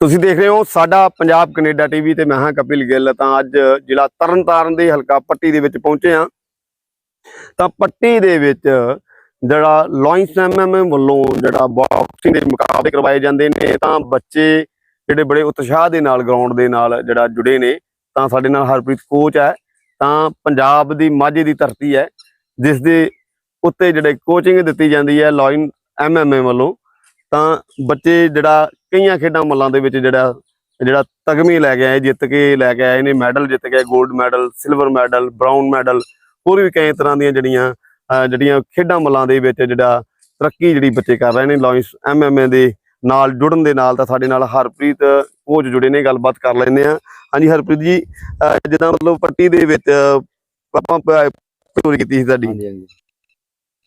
ਤੁਸੀਂ ਦੇਖ ਰਹੇ ਹੋ ਸਾਡਾ ਪੰਜਾਬ ਕੈਨੇਡਾ ਟੀਵੀ ਤੇ ਮੈਂ ਹਾਂ ਕਪਿਲ ਗਿੱਲ। ਤਾਂ ਅੱਜ ਜ਼ਿਲ੍ਹਾ ਤਰਨਤਾਰਨ ਦੇ ਹਲਕਾ ਪੱਟੀ ਦੇ ਵਿੱਚ ਪਹੁੰਚੇ ਹਾਂ। ਤਾਂ ਪੱਟੀ ਦੇ ਵਿੱਚ ਜਿਹੜਾ ਲਾਇੰਸ ਐਮਐਮ ਵੱਲੋਂ ਜਿਹੜਾ ਬਾਕਸਿੰਗ ਦੇ ਮੁਕਾਬਲੇ ਕਰਵਾਏ ਜਾਂਦੇ ਨੇ, ਤਾਂ ਬੱਚੇ ਜਿਹੜੇ ਬੜੇ ਉਤਸ਼ਾਹ ਦੇ ਨਾਲ ਗਰਾਊਂਡ ਦੇ ਨਾਲ ਜਿਹੜਾ ਜੁੜੇ ਨੇ, ਤਾਂ ਸਾਡੇ ਨਾਲ ਹਰਪ੍ਰੀਤ ਕੋਚ ਹੈ। ਤਾਂ ਪੰਜਾਬ ਦੀ ਮਾਝੇ ਦੀ ਧਰਤੀ ਹੈ, ਜਿਸ ਦੇ ਉੱਤੇ ਜਿਹੜੇ ਕੋਚਿੰਗ ਦਿੱਤੀ ਜਾਂਦੀ ਹੈ ਲਾਇਨ ਐਮਐਮਏ ਵੱਲੋਂ। ਤਾਂ ਬੱਚੇ ਜਿਹੜਾ ਕਈਆਂ ਖੇਡਾਂ ਮੱਲਾਂ ਦੇ ਵਿੱਚ ਜਿਹੜਾ ਜਿਹੜਾ ਤਗਮੇ ਲੈ ਕੇ ਆਏ ਜਿੱਤ ਕੇ ਲੈ ਕੇ ਆਏ ਨੇ ਮੈਡਲ ਜਿੱਤ ਕੇ 골ਡ medal silver medal brown medal ਹੋਰ ਵੀ ਕਈ ਤਰ੍ਹਾਂ ਦੀਆਂ ਜਿਹੜੀਆਂ ਜਿਹੜੀਆਂ ਖੇਡਾਂ ਮੱਲਾਂ ਦੇ ਵਿੱਚ ਜਿਹੜਾ ਤਰੱਕੀ ਜਿਹੜੀ ਬੱਚੇ ਕਰ ਰਹੇ ਨੇ ਲਾਇੰਸ ਐਮਐਮਏ ਦੇ ਨਾਲ ਜੁੜਨ ਦੇ ਨਾਲ ਤਾਂ ਸਾਡੇ ਨਾਲ ਹਰਪ੍ਰੀਤ ਕੋਚ ਜੁੜੇ ਨੇ ਗੱਲਬਾਤ ਕਰ ਲੈਂਦੇ ਆ ਹਾਂਜੀ ਹਰਪ੍ਰੀਤ ਜੀ ਜਿੱਦਾਂ ਮਤਲਬ ਪੱਟੀ ਦੇ ਵਿੱਚ ਆਪਾਂ ਪ- ਕੀਤੀ ਸੀ ਤੁਹਾਡੀ ਹਾਂਜੀ ਹਾਂਜੀ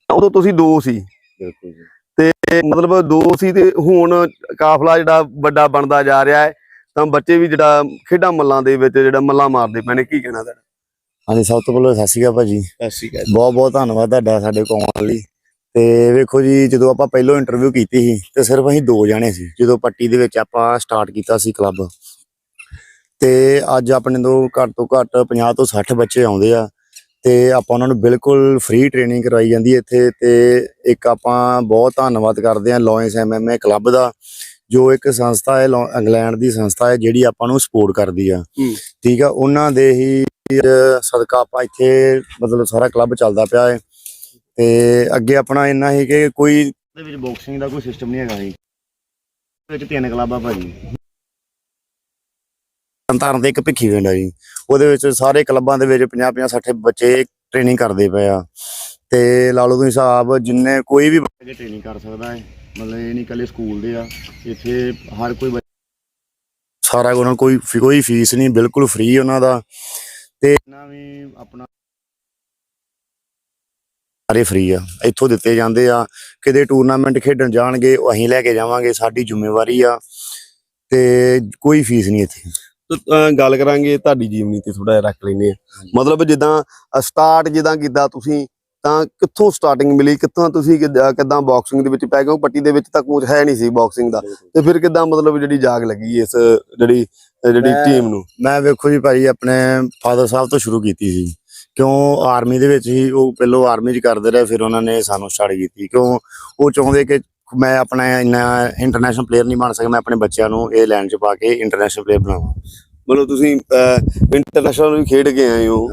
ਉਦੋਂ ਤੁਸੀਂ ਦੋ ਸੀ ਬਿਲਕੁਲ ਜੀ ਤੇ ਮਤਲਬ ਦੋ ਸੀ ਤੇ ਹੁਣ ਕਾਫਲਾ ਜਿਹੜਾ ਵੱਡਾ ਬਣਦਾ ਜਾ ਰਿਹਾ ਹੈ ਤਾਂ ਬੱਚੇ ਵੀ ਜਿਹੜਾ ਖੇਡਾਂ ਮੱਲਾਂ ਦੇ ਵਿੱਚ ਜਿਹੜਾ ਮੱਲਾਂ ਮਾਰਦੇ ਪਏ ਨੇ ਕੀ ਕਹਿਣਾ ਤੁਹਾਡਾ? ਹਾਂਜੀ ਸਭ ਤੋਂ ਪਹਿਲਾਂ ਸਤਿ ਸ਼੍ਰੀ ਅਕਾਲ ਭਾਜੀ। ਸਸੀ ਬਹੁਤ ਬਹੁਤ ਧੰਨਵਾਦ ਤੁਹਾਡਾ ਸਾਡੇ ਕੋਲ ਆਉਣ ਲਈ। ਤੇ ਵੇਖੋ ਜੀ ਜਦੋਂ ਆਪਾਂ ਪਹਿਲੋਂ ਇੰਟਰਵਿਊ ਕੀਤੀ ਸੀ ਤੇ ਸਿਰਫ ਅਸੀਂ ਦੋ ਜਾਣੇ ਸੀ ਜਦੋਂ ਪੱਟੀ ਦੇ ਵਿੱਚ ਆਪਾਂ ਸਟਾਰਟ ਕੀਤਾ ਸੀ ਕਲੱਬ ਤੇ ਅੱਜ ਆਪਣੇ ਤੋਂ ਘੱਟ ਤੋਂ ਘੱਟ 50 ਤੋਂ 60 ਬੱਚੇ ਆਉਂਦੇ ਆ। ਤੇ ਆਪਾਂ ਉਹਨਾਂ ਨੂੰ ਬਿਲਕੁਲ ਫ੍ਰੀ ਟ੍ਰੇਨਿੰਗ ਕਰਵਾਈ ਜਾਂਦੀ ਹੈ ਇੱਥੇ ਤੇ ਇੱਕ ਆਪਾਂ ਬਹੁਤ ਧੰਨਵਾਦ ਕਰਦੇ ਹਾਂ ਲਾਇੰਸ ਐਮਐਮਏ ਕਲੱਬ ਦਾ ਜੋ ਇੱਕ ਸੰਸਥਾ ਹੈ ਇੰਗਲੈਂਡ ਦੀ ਸੰਸਥਾ ਹੈ ਜਿਹੜੀ ਆਪਾਂ ਨੂੰ ਸਪੋਰਟ ਕਰਦੀ ਆ। ਠੀਕ ਆ ਉਹਨਾਂ ਦੇ ਹੀ ਸਦਕਾ ਆਪਾਂ ਇੱਥੇ ਮਤਲਬ ਸਾਰਾ ਕਲੱਬ ਚੱਲਦਾ ਪਿਆ ਹੈ। ਤੇ ਅੱਗੇ ਆਪਣਾ ਇੰਨਾ ਹੀ ਕਿ ਕੋਈ ਦੇ ਵਿੱਚ ਬਾਕਸਿੰਗ ਦਾ ਕੋਈ ਸਿਸਟਮ ਨਹੀਂ ਹੈਗਾ ਜੀ। ਵਿੱਚ ਤਿੰਨ ਕਲੱਬ ਆ ਭਾਜੀ। ਤਰਨਤਾਰਨ ਦੇ ਇੱਕ ਭਿੱਖੀ ਪਿੰਡ ਆ ਜੀ। ਉਹਦੇ ਵਿੱਚ ਸਾਰੇ ਕਲੱਬਾਂ ਦੇ ਵਿੱਚ 50 50 60 ਬੱਚੇ ਟ੍ਰੇਨਿੰਗ ਕਰਦੇ ਪਏ ਆ। ਤੇ ਲਾ ਲਓ ਤੁਸੀਂ ਹਿਸਾਬ ਜਿੰਨੇ ਕੋਈ ਵੀ ਬੱਚੇ ਟ੍ਰੇਨਿੰਗ ਕਰ ਸਕਦਾ ਹੈ, ਮਤਲਬ ਇਹ ਨਹੀਂ ਇਕੱਲੇ ਸਕੂਲ ਦੇ ਆ, ਇੱਥੇ ਹਰ ਕੋਈ ਸਾਰਾ ਉਹਨਾਂ ਕੋਈ ਕੋਈ ਫੀਸ ਨਹੀਂ, ਬਿਲਕੁਲ ਫ੍ਰੀ ਉਹਨਾਂ ਦਾ। ਤੇ ਇਹਨਾਂ ਵੀ ਆਪਣਾ ਸਾਰੇ ਫ੍ਰੀ ਆ। ਇੱਥੋਂ ਦਿੱਤੇ ਜਾਂਦੇ ਆ। ਕਿਤੇ ਟੂਰਨਾਮੈਂਟ ਖੇਡਣ ਜਾਣਗੇ ਅਸੀਂ ਲੈ ਕੇ ਜਾਵਾਂਗੇ, ਸਾਡੀ ਜ਼ਿੰਮੇਵਾਰੀ ਆ। ਤੇ ਕੋਈ ਫੀਸ ਨਹੀਂ ਇੱਥੇ। ਗੱਲ ਕਰਾਂਗੇ ਤੁਹਾਡੀ ਜੀਵਨੀ ਤੇ ਥੋੜਾ ਜਿਹਾ ਰੱਖ ਲੈਨੇ ਆ ਮਤਲਬ ਜਿੱਦਾਂ ਸਟਾਰਟ ਜਿੱਦਾਂ ਕੀਤਾ ਤੁਸੀਂ ਤਾਂ ਕਿੱਥੋਂ ਸਟਾਰਟਿੰਗ ਮਿਲੀ? ਕਿੱਥੋਂ ਤੁਸੀਂ ਕਿੱਦਾਂ ਬਾਕਸਿੰਗ ਦੇ ਵਿੱਚ ਪੈ ਗਏ? ਪੱਟੀ ਦੇ ਵਿੱਚ ਤਾਂ ਕੋਚ ਹੈ ਨਹੀਂ ਸੀ ਬਾਕਸਿੰਗ ਦਾ। ਤੇ ਫਿਰ ਕਿੱਦਾਂ ਮਤਲਬ ਜਿਹੜੀ ਜਾਗ ਲੱਗੀ ਇਸ ਜਿਹੜੀ ਜਿਹੜੀ ਟੀਮ ਨੂੰ? ਮੈਂ ਵੇਖੋ ਜੀ ਭਾਈ ਆਪਣੇ ਫਾਦਰ ਸਾਹਿਬ ਤੋਂ ਸ਼ੁਰੂ ਕੀਤੀ ਸੀ। ਕਿਉਂ ਆਰਮੀ ਦੇ ਵਿੱਚ ਹੀ ਉਹ ਪਹਿਲੋਂ ਆਰਮੀ 'ਚ ਕਰਦੇ ਰਹੇ ਫਿਰ ਉਹਨਾਂ ਨੇ ਸਾਨੂੰ ਸਟਾਰਟ ਕੀਤੀ। ਕਿਉਂ ਉਹ ਚਾਹੁੰਦੇ ਕਿ ਮੈਂ ਆਪਣਾ ਇੰਨਾ ਇੰਟਰਨੈਸ਼ਨਲ ਪਲੇਅਰ ਨਹੀਂ ਬਣ ਸਕਿਆ ਮੈਂ ਆਪਣੇ ਬੱਚਿਆਂ ਨੂੰ ਇਹ ਲਾਈਨ 'ਚ ਪਾ ਕੇ ਇੰਟਰਨੈਸ਼ਨਲ ਪਲੇਅਰ ਬਣਾਵਾਂ। ਮਤਲਬ ਤੁਸੀਂ ਇੰਟਰਨੈਸ਼ਨਲ ਵੀ ਖੇਡ ਕੇ ਆਏ ਹੋ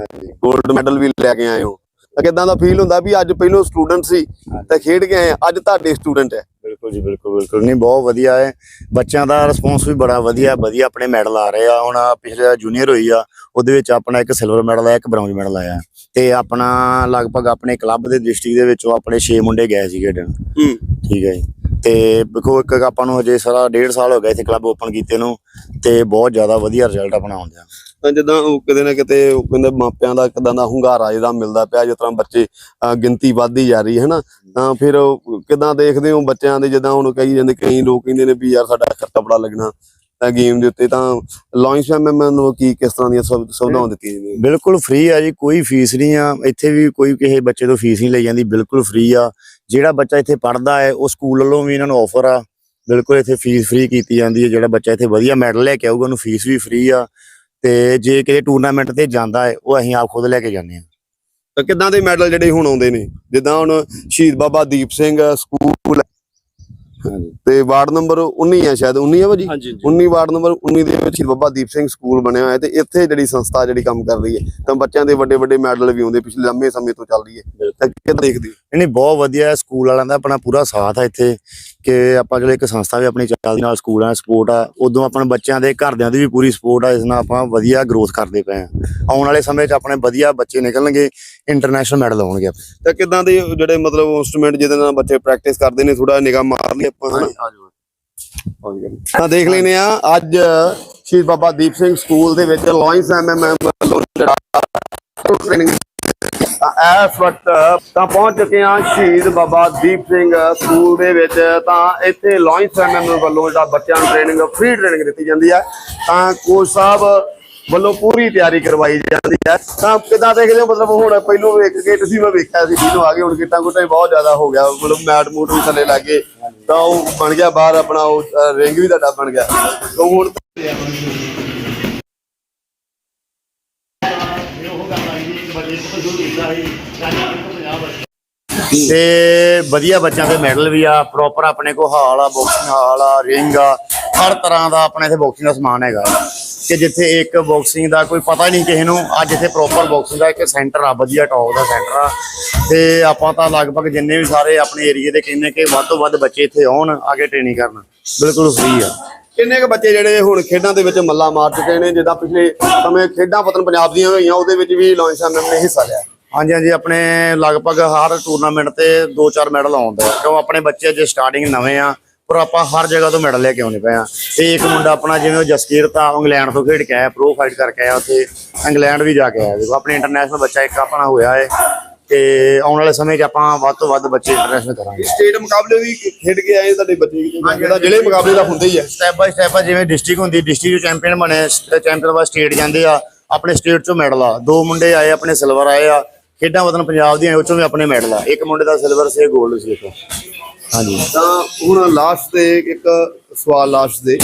골ਡ ਮੈਡਲ ਵੀ ਲੈ ਕੇ ਆਏ ਹੋ। ਤਾਂ ਕਿਦਾਂ ਦਾ ਫੀਲ ਹੁੰਦਾ ਵੀ ਅੱਜ ਪਹਿਲੋਂ ਸਟੂਡੈਂਟ ਸੀ ਤੇ ਖੇਡ ਕੇ ਆਏ ਅੱਜ ਤੁਹਾਡੇ ਸਟੂਡੈਂਟ ਹੈ। ਬਿਲਕੁਲ ਜੀ ਬਿਲਕੁਲ ਬਿਲਕੁਲ। ਨਹੀਂ ਬਹੁਤ ਵਧੀਆ ਹੈ। ਬੱਚਿਆਂ ਦਾ ਰਿਸਪੌਂਸ ਵੀ ਬੜਾ ਵਧੀਆ ਵਧੀਆ ਆਪਣੇ ਮੈਡਲ ਆ ਰਹੇ ਆ। ਹੁਣ ਪਿਛਲੇ ਜੂਨੀਅਰ ਹੋਈ ਆ ਉਹਦੇ ਵਿੱਚ ਆਪਣਾ ਇੱਕ ਸਿਲਵਰ ਮੈਡਲ ਆਇਆ ਇੱਕ ਬ੍ਰੌਂਜ਼ ਮੈਡਲ ਆਇਆ। ਤੇ ਆਪਣਾ ਲਗਭਗ ਆਪਣੇ ਕਲੱਬ ਦੇ ਡਿਸਟ੍ਰਿਕਟ ਦੇ ਵਿੱਚੋਂ ਆਪਣੇ 6 ਮੁੰਡੇ ਗਏ ਸੀ ਖੇਡਣ। ਠੀਕ ਹੈ ਜੀ। ਤੇ ਦੇਖੋ, ਇੱਕ ਆਪਾਂ ਨੂੰ ਹਜੇ ਸਾਰਾ ਡੇਢ ਸਾਲ ਹੋ ਗਿਆ ਇੱਥੇ ਕਲੱਬ ਓਪਨ ਕੀਤੇ ਨੂੰ ਤੇ ਬਹੁਤ ਜ਼ਿਆਦਾ ਵਧੀਆ ਰਿਜ਼ਲਟ ਆਪਣਾ ਆਉਂਦਾ। ਤਾਂ ਜਿੱਦਾਂ ਉਹ ਕਿਤੇ ਨਾ ਕਿਤੇ ਉਹ ਕਹਿੰਦੇ ਮਾਪਿਆਂ ਦਾ ਕਿਦਾਂ ਦਾ ਹੁੰਗਾਰਾ ਜਿਹੜਾ ਮਿਲਦਾ ਪਿਆ, ਜਿਸ ਤਰ੍ਹਾਂ ਬੱਚੇ ਗਿਣਤੀ ਵੱਧਦੀ ਜਾ ਰਹੀ ਹੈ ਨਾ ਤਾਂ ਫਿਰ ਉਹ ਕਿਦਾਂ ਦੇਖਦੇ ਹੋ ਬੱਚਿਆਂ ਦੇ, ਜਿੱਦਾਂ ਹੁਣ ਕਹੀ ਜਾਂਦੇ ਕਈ ਲੋਕ ਕਹਿੰਦੇ ਨੇ ਵੀ ਯਾਰ ਸਾਡਾ ਖਰਚਾ ਬੜਾ ਲੱਗਣਾ। ਤਾਂ ਗੇਮ ਦੇ ਉੱਤੇ ਤਾਂ ਲਾਂਚ ਐਮਐਮ ਨੂੰ ਕੀ ਕਿਸ ਤਰ੍ਹਾਂ ਦੀਆਂ ਸੁਵ- ਸੁਵਿਧਾਵਾਂ ਦਿੱਤੀਆਂ ਜਾਂਦੀਆਂ? ਬਿਲਕੁਲ ਫ੍ਰੀ ਆ ਜੀ ਕੋਈ ਫੀਸ ਨਹੀਂ ਆ। ਇੱਥੇ ਵੀ ਕੋਈ ਕਿਸੇ ਬੱਚੇ ਤੋਂ ਫੀਸ ਨਹੀਂ ਲਈ ਜਾਂਦੀ ਬਿਲਕੁਲ ਫ੍ਰੀ ਆ। ਜਿਹੜਾ ਬੱਚਾ ਇੱਥੇ ਪੜ੍ਹਦਾ ਹੈ ਉਹ ਸਕੂਲ ਵੱਲੋਂ ਵੀ ਇਹਨਾਂ ਨੂੰ ਆਫਰ ਆ। ਬਿਲਕੁਲ ਇੱਥੇ ਫੀਸ ਫ੍ਰੀ ਕੀਤੀ ਜਾਂਦੀ ਹੈ। ਜਿਹੜਾ ਬੱਚਾ ਇੱਥੇ ਵਧੀਆ ਮੈਡਲ ਲੈ ਕੇ ਆਊਗਾ ਉਹਨੂੰ ਫੀਸ ਵੀ ਫ੍ਰੀ ਆ। ਤੇ ਜੇ ਕਿਤੇ ਟੂਰਨਾਮੈਂਟ ਤੇ ਜਾਂਦਾ ਹੈ ਉਹ ਅਸੀਂ ਆਪ ਖੁਦ ਲੈ ਕੇ ਜਾਂਦੇ ਹਾਂ। ਤਾਂ ਕਿਦਾਂ ਦੇ ਮੈਡਲ ਜਿਹੜੇ ਹੁਣ ਆਉਂਦੇ ਨੇ? ਜਿੱਦਾਂ ਹੁਣ ਸ਼ਹੀਦ ਬਾਬਾ ਦੀਪ ਸਿੰਘ ਸਕੂਲ ਤੇ ਵਾਰਡ ਨੰਬਰ 19 ਹੈ ਸ਼ਾਇਦ 19 ਹੈ ਭਾਜੀ? ਹਾਂਜੀ 19 ਵਾਰਡ ਨੰਬਰ 19 ਦੇ ਵਿੱਚ ਬਾਬਾ ਦੀਪ ਸਿੰਘ ਸਕੂਲ ਬਣਿਆ ਹੋਇਆ ਤੇ ਇੱਥੇ ਜਿਹੜੀ ਸੰਸਥਾ ਜਿਹੜੀ ਕੰਮ ਕਰ ਰਹੀ ਹੈ ਤਾਂ ਬੱਚਿਆਂ ਦੇ ਵੱਡੇ ਵੱਡੇ ਮੈਡਲ ਵੀ ਆਉਂਦੇ ਪਿਛਲੇ ਲੰਮੇ ਸਮੇਂ ਤੋਂ ਚੱਲ ਰਹੀ ਹੈ। ਤਾਂ ਕਿੱਦਾਂ ਦੇਖਦੇ? ਨਹੀਂ ਬਹੁਤ ਵਧੀਆ ਹੈ ਸਕੂਲ ਵਾਲਿਆਂ ਦਾ ਆਪਣਾ ਪੂਰਾ ਸਾਥ ਹੈ ਇੱਥੇ ਕਿ ਆਪਾਂ ਜਿਹੜੇ ਇੱਕ ਸੰਸਥਾ ਵੀ ਆਪਣੀ ਚੱਲਦੀ ਨਾਲ ਸਕੂਲਾਂ ਦਾ ਸਪੋਰਟ ਆ ਉਦੋਂ ਆਪਣੇ ਬੱਚਿਆਂ ਦੇ ਘਰਦਿਆਂ ਦੀ ਵੀ ਪੂਰੀ ਸਪੋਰਟ ਆ ਇਸ ਨਾਲ ਆਪਾਂ ਵਧੀਆ ਗਰੋਥ ਕਰਦੇ ਪਏ ਆ ਆਉਣ ਵਾਲੇ ਸਮੇਂ 'ਚ ਆਪਣੇ ਵਧੀਆ ਬੱਚੇ ਨਿਕਲਣਗੇ ਇੰਟਰਨੈਸ਼ਨਲ ਮੈਡਲ ਆਉਣਗੇ। ਤਾਂ ਕਿਦਾਂ ਦੇ ਜਿਹੜੇ ਮਤਲਬ ਇੰਸਟਰੂਮੈਂਟ ਜਿਹਦੇ ਨਾਲ ਬੱਚੇ ਪ੍ਰੈਕਟਿਸ ਕਰਦੇ ਨੇ ਥੋੜਾ ਨਿਗਾਹ ਮਾਰ ਲਈ ਆਪਾਂ ਹਨਾ ਤਾਂ ਦੇਖ ਲੈਨੇ ਆ ਅੱਜ ਸ਼ਹੀਦ ਬਾਬਾ ਦੀਪ ਸਿੰਘ ਸਕੂਲ ਦੇ ਵਿੱਚ ਲਾਇੰਸ ਐਮਐਮਐਮ ਵੱਲੋਂ ਜਿਹੜਾ ਟ੍ਰੇਨਿੰਗ ਇਸ ਵਕਤ ਤਾਂ ਪਹੁੰਚ ਚੁੱਕੇ ਆ ਸ਼ਹੀਦ ਬਾਬਾ ਦੀਪ ਸਿੰਘ ਸਕੂਲ ਦੇ ਵਿੱਚ। ਤਾਂ ਇੱਥੇ ਲਾਇੰਸ ਐਮਐਮ ਵੱਲੋਂ ਜਿਹੜਾ ਬੱਚਿਆਂ ਨੂੰ ਟ੍ਰੇਨਿੰਗ ਫ੍ਰੀ ਟ੍ਰੇਨਿੰਗ ਦਿੱਤੀ ਜਾਂਦੀ ਹੈ। ਤਾਂ ਕੋਚ ਸਾਹਿਬ ਵੱਲੋਂ ਪੂਰੀ ਤਿਆਰੀ ਕਰਵਾਈ ਜਾਂਦੀ ਹੈ। ਤਾਂ ਕਿਦਾਂ ਦੇਖਦੇ ਹੋ? ਮਤਲਬ ਹੁਣ ਪਹਿਲੋਂ ਇੱਕ ਗੇਟ ਸੀ ਮੈਂ ਵੇਖਿਆ ਸੀ ਜਿਹਨੂੰ ਆ ਗਏ, ਹੁਣ ਗੇਟਾਂ ਗੁੱਟਾਂ ਬਹੁਤ ਜ਼ਿਆਦਾ ਹੋ ਗਿਆ। ਮਤਲਬ ਮੈਟ ਮੂਟ ਵੀ ਥੱਲੇ ਲੱਗੇ ਤਾਂ ਉਹ ਬਣ ਗਿਆ ਬਾਹਰ ਆਪਣਾ, ਉਹ ਰਿੰਗ ਵੀ ਤੁਹਾਡਾ ਬਣ ਗਿਆ। ਤਾਂ ਹੁਣ ਤੇ ਵਧੀਆ ਬੱਚਿਆਂ ਦੇ ਮੈਡਲ ਵੀ ਆ ਪ੍ਰੋਪਰ ਆਪਣੇ ਕੋਲ ਹਾਲ ਆ ਬਾਕਸਿੰਗ ਹਾਲ ਆ ਰਿੰਗ ਆ ਹਰ ਤਰ੍ਹਾਂ ਦਾ ਆਪਣੇ ਇੱਥੇ ਬਾਕਸਿੰਗ ਦਾ ਸਮਾਨ ਹੈਗਾ। ਕਿ ਜਿੱਥੇ ਇੱਕ ਬਾਕਸਿੰਗ ਦਾ ਕੋਈ ਪਤਾ ਹੀ ਨਹੀਂ ਕਿਸੇ ਨੂੰ ਅੱਜ ਇੱਥੇ ਪ੍ਰੋਪਰ ਬਾਕਸਿੰਗ ਦਾ ਇੱਕ ਸੈਂਟਰ ਆ ਵਧੀਆ ਟੌਪ ਦਾ ਸੈਂਟਰ ਆ। ਤੇ ਆਪਾਂ ਤਾਂ ਲਗਭਗ ਜਿੰਨੇ ਵੀ ਸਾਰੇ ਆਪਣੇ ਏਰੀਏ ਦੇ ਕਹਿੰਦੇ ਕਿ ਵੱਧ ਤੋਂ ਵੱਧ ਬੱਚੇ ਇੱਥੇ ਆਉਣ ਆਗੇ ਟ੍ਰੇਨਿੰਗ ਕਰਨ ਬਿਲਕੁਲ ਫ੍ਰੀ ਆ। ਕਿੰਨੇ ਕੁ ਬੱਚੇ ਜਿਹੜੇ ਹੁਣ ਖੇਡਾਂ ਦੇ ਵਿੱਚ ਮੱਲਾ ਮਾਰ ਚੁੱਕੇ ਨੇ ਜਿੱਦਾਂ ਪਿਛਲੇ ਸਮੇਂ ਖੇਡਾਂ ਪਤਨ ਪੰਜਾਬ ਦੀਆਂ ਹੋਈਆਂ ਉਹਦੇ ਵਿੱਚ ਵੀ ਐਮਐਮ ਨੇ ਹਿੱਸਾ ਲਿਆ। ਹਾਂਜੀ ਹਾਂਜੀ ਆਪਣੇ ਲਗਭਗ ਹਰ ਟੂਰਨਾਮੈਂਟ ਤੇ 2-4 ਮੈਡਲ ਆਉਂਦੇ ਆ। ਕਿਉਂ ਆਪਣੇ ਬੱਚੇ ਜੇ ਸਟਾਰਟਿੰਗ ਨਵੇਂ ਆ ਪਰ ਆਪਾਂ ਹਰ ਜਗ੍ਹਾ ਤੋਂ ਮੈਡਲ ਲੈ ਕੇ ਆਉਣੇ ਪਏ ਆ। ਤੇ ਇੱਕ ਮੁੰਡਾ ਆਪਣਾ ਜਿਵੇਂ ਉਹ ਜਸਕੀਰਤ ਆ ਉਹ ਇੰਗਲੈਂਡ ਤੋਂ ਖੇਡ ਕੇ ਆਇਆ ਪ੍ਰੋ ਫਾਈਟ ਕਰਕੇ ਆਇਆ ਉੱਥੇ। ਇੰਗਲੈਂਡ ਵੀ ਜਾ ਕੇ ਆਇਆ। ਦੇਖੋ ਆਪਣੇ ਇੰਟਰਨੈਸ਼ਨਲ ਬੱਚਾ ਇੱਕ ਆਪਣਾ ਹੋਇਆ ਹੈ ਤੇ ਆਉਣ ਵਾਲੇ ਸਮੇਂ 'ਚ ਆਪਾਂ ਵੱਧ ਤੋਂ ਵੱਧ ਬੱਚੇ ਇੰਟਰਨੈਸ਼ਨਲ ਕਰਾਂਗੇ। ਸਟੇਟ ਮੁਕਾਬਲੇ ਵੀ ਖੇਡ ਕੇ ਆਏ ਤੁਹਾਡੇ ਬੱਚੇ ਜਿਹੜਾ ਜ਼ਿਲ੍ਹੇ ਮੁਕਾਬਲੇ ਦਾ ਹੁੰਦਾ ਹੀ ਹੈ। ਸਟੈਪ ਬਾਈ ਸਟੈਪ ਆ ਜਿਵੇਂ ਡਿਸਟ੍ਰਿਕਟ ਹੁੰਦੀ ਡਿਸਟ੍ਰਿਕਟ ਚੈਂਪੀਅਨ ਬਣੇ ਚੈਂਪੀਅਨ ਬਾਅਦ ਸਟੇਟ ਜਾਂਦੇ ਆ। ਆਪਣੇ ਸਟੇਟ ਚੋਂ ਮੈਡਲ ਆ। ਦੋ ਮੁੰਡੇ ਆਏ ਆਪਣੇ ਸਿਲਵਰ ਆਏ ਆ। ਖੇਡਾਂ ਵਤਨ ਪੰਜਾਬ ਦੀਆਂ ਉਹ ਚੋਂ ਵੀ ਆਪਣੇ ਮੈਡਲ ਆ। ਇੱਕ ਮੁੰਡੇ ਦਾ ਸਿਲਵਰ ਸੀ 골ਡ ਸੀ ਇੱਕ। ਹਾਂਜੀ। ਤਾਂ ਹੁਣ ਲਾਸਟ ਤੇ ਇੱਕ ਸਵਾਲ ਲਾਸਟ ਦੇ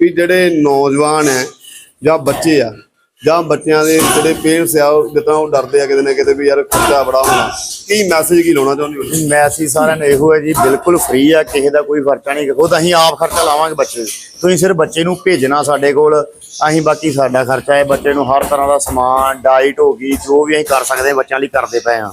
ਵੀ ਜਿਹੜੇ ਨੌਜਵਾਨ ਹੈ ਜਾਂ ਬੱਚੇ ਆ ਜਾਂ ਬੱਚਿਆਂ ਦੇ ਜਿਹੜੇ ਪੇਰੈਂਟਸ ਆ, ਉਹ ਜਿੱਦਾਂ ਉਹ ਡਰਦੇ ਆ ਕਿਤੇ ਨਾ ਕਿਤੇ ਵੀ ਯਾਰ ਖਰਚਾ ਬੜਾ ਹੋਣਾ। ਕੀ ਮੈਸੇਜ ਕੀ ਲਾਉਣਾ ਚਾਹੁੰਦੇ ਹੋ ਮੈਸੇਜ ਸਾਰਿਆਂ ਨੂੰ ਇਹੋ ਹੈ ਜੀ, ਬਿਲਕੁਲ ਫ੍ਰੀ ਆ, ਕਿਸੇ ਦਾ ਕੋਈ ਖਰਚਾ ਨਹੀਂ। ਖੁਦ ਅਸੀਂ ਆਪ ਖਰਚਾ ਲਾਵਾਂਗੇ ਬੱਚੇ ਤੁਸੀਂ ਸਿਰਫ ਬੱਚੇ ਨੂੰ ਭੇਜਣਾ ਸਾਡੇ ਕੋਲ, ਅਸੀਂ ਬਾਕੀ ਸਾਡਾ ਖਰਚਾ ਹੈ। ਬੱਚੇ ਨੂੰ ਹਰ ਤਰ੍ਹਾਂ ਦਾ ਸਮਾਨ ਡਾਈਟ ਹੋ ਗਈ, ਜੋ ਵੀ ਅਸੀਂ ਕਰ ਸਕਦੇ ਹਾਂ, ਬੱਚਿਆਂ ਲਈ ਕਰਦੇ ਪਏ ਆ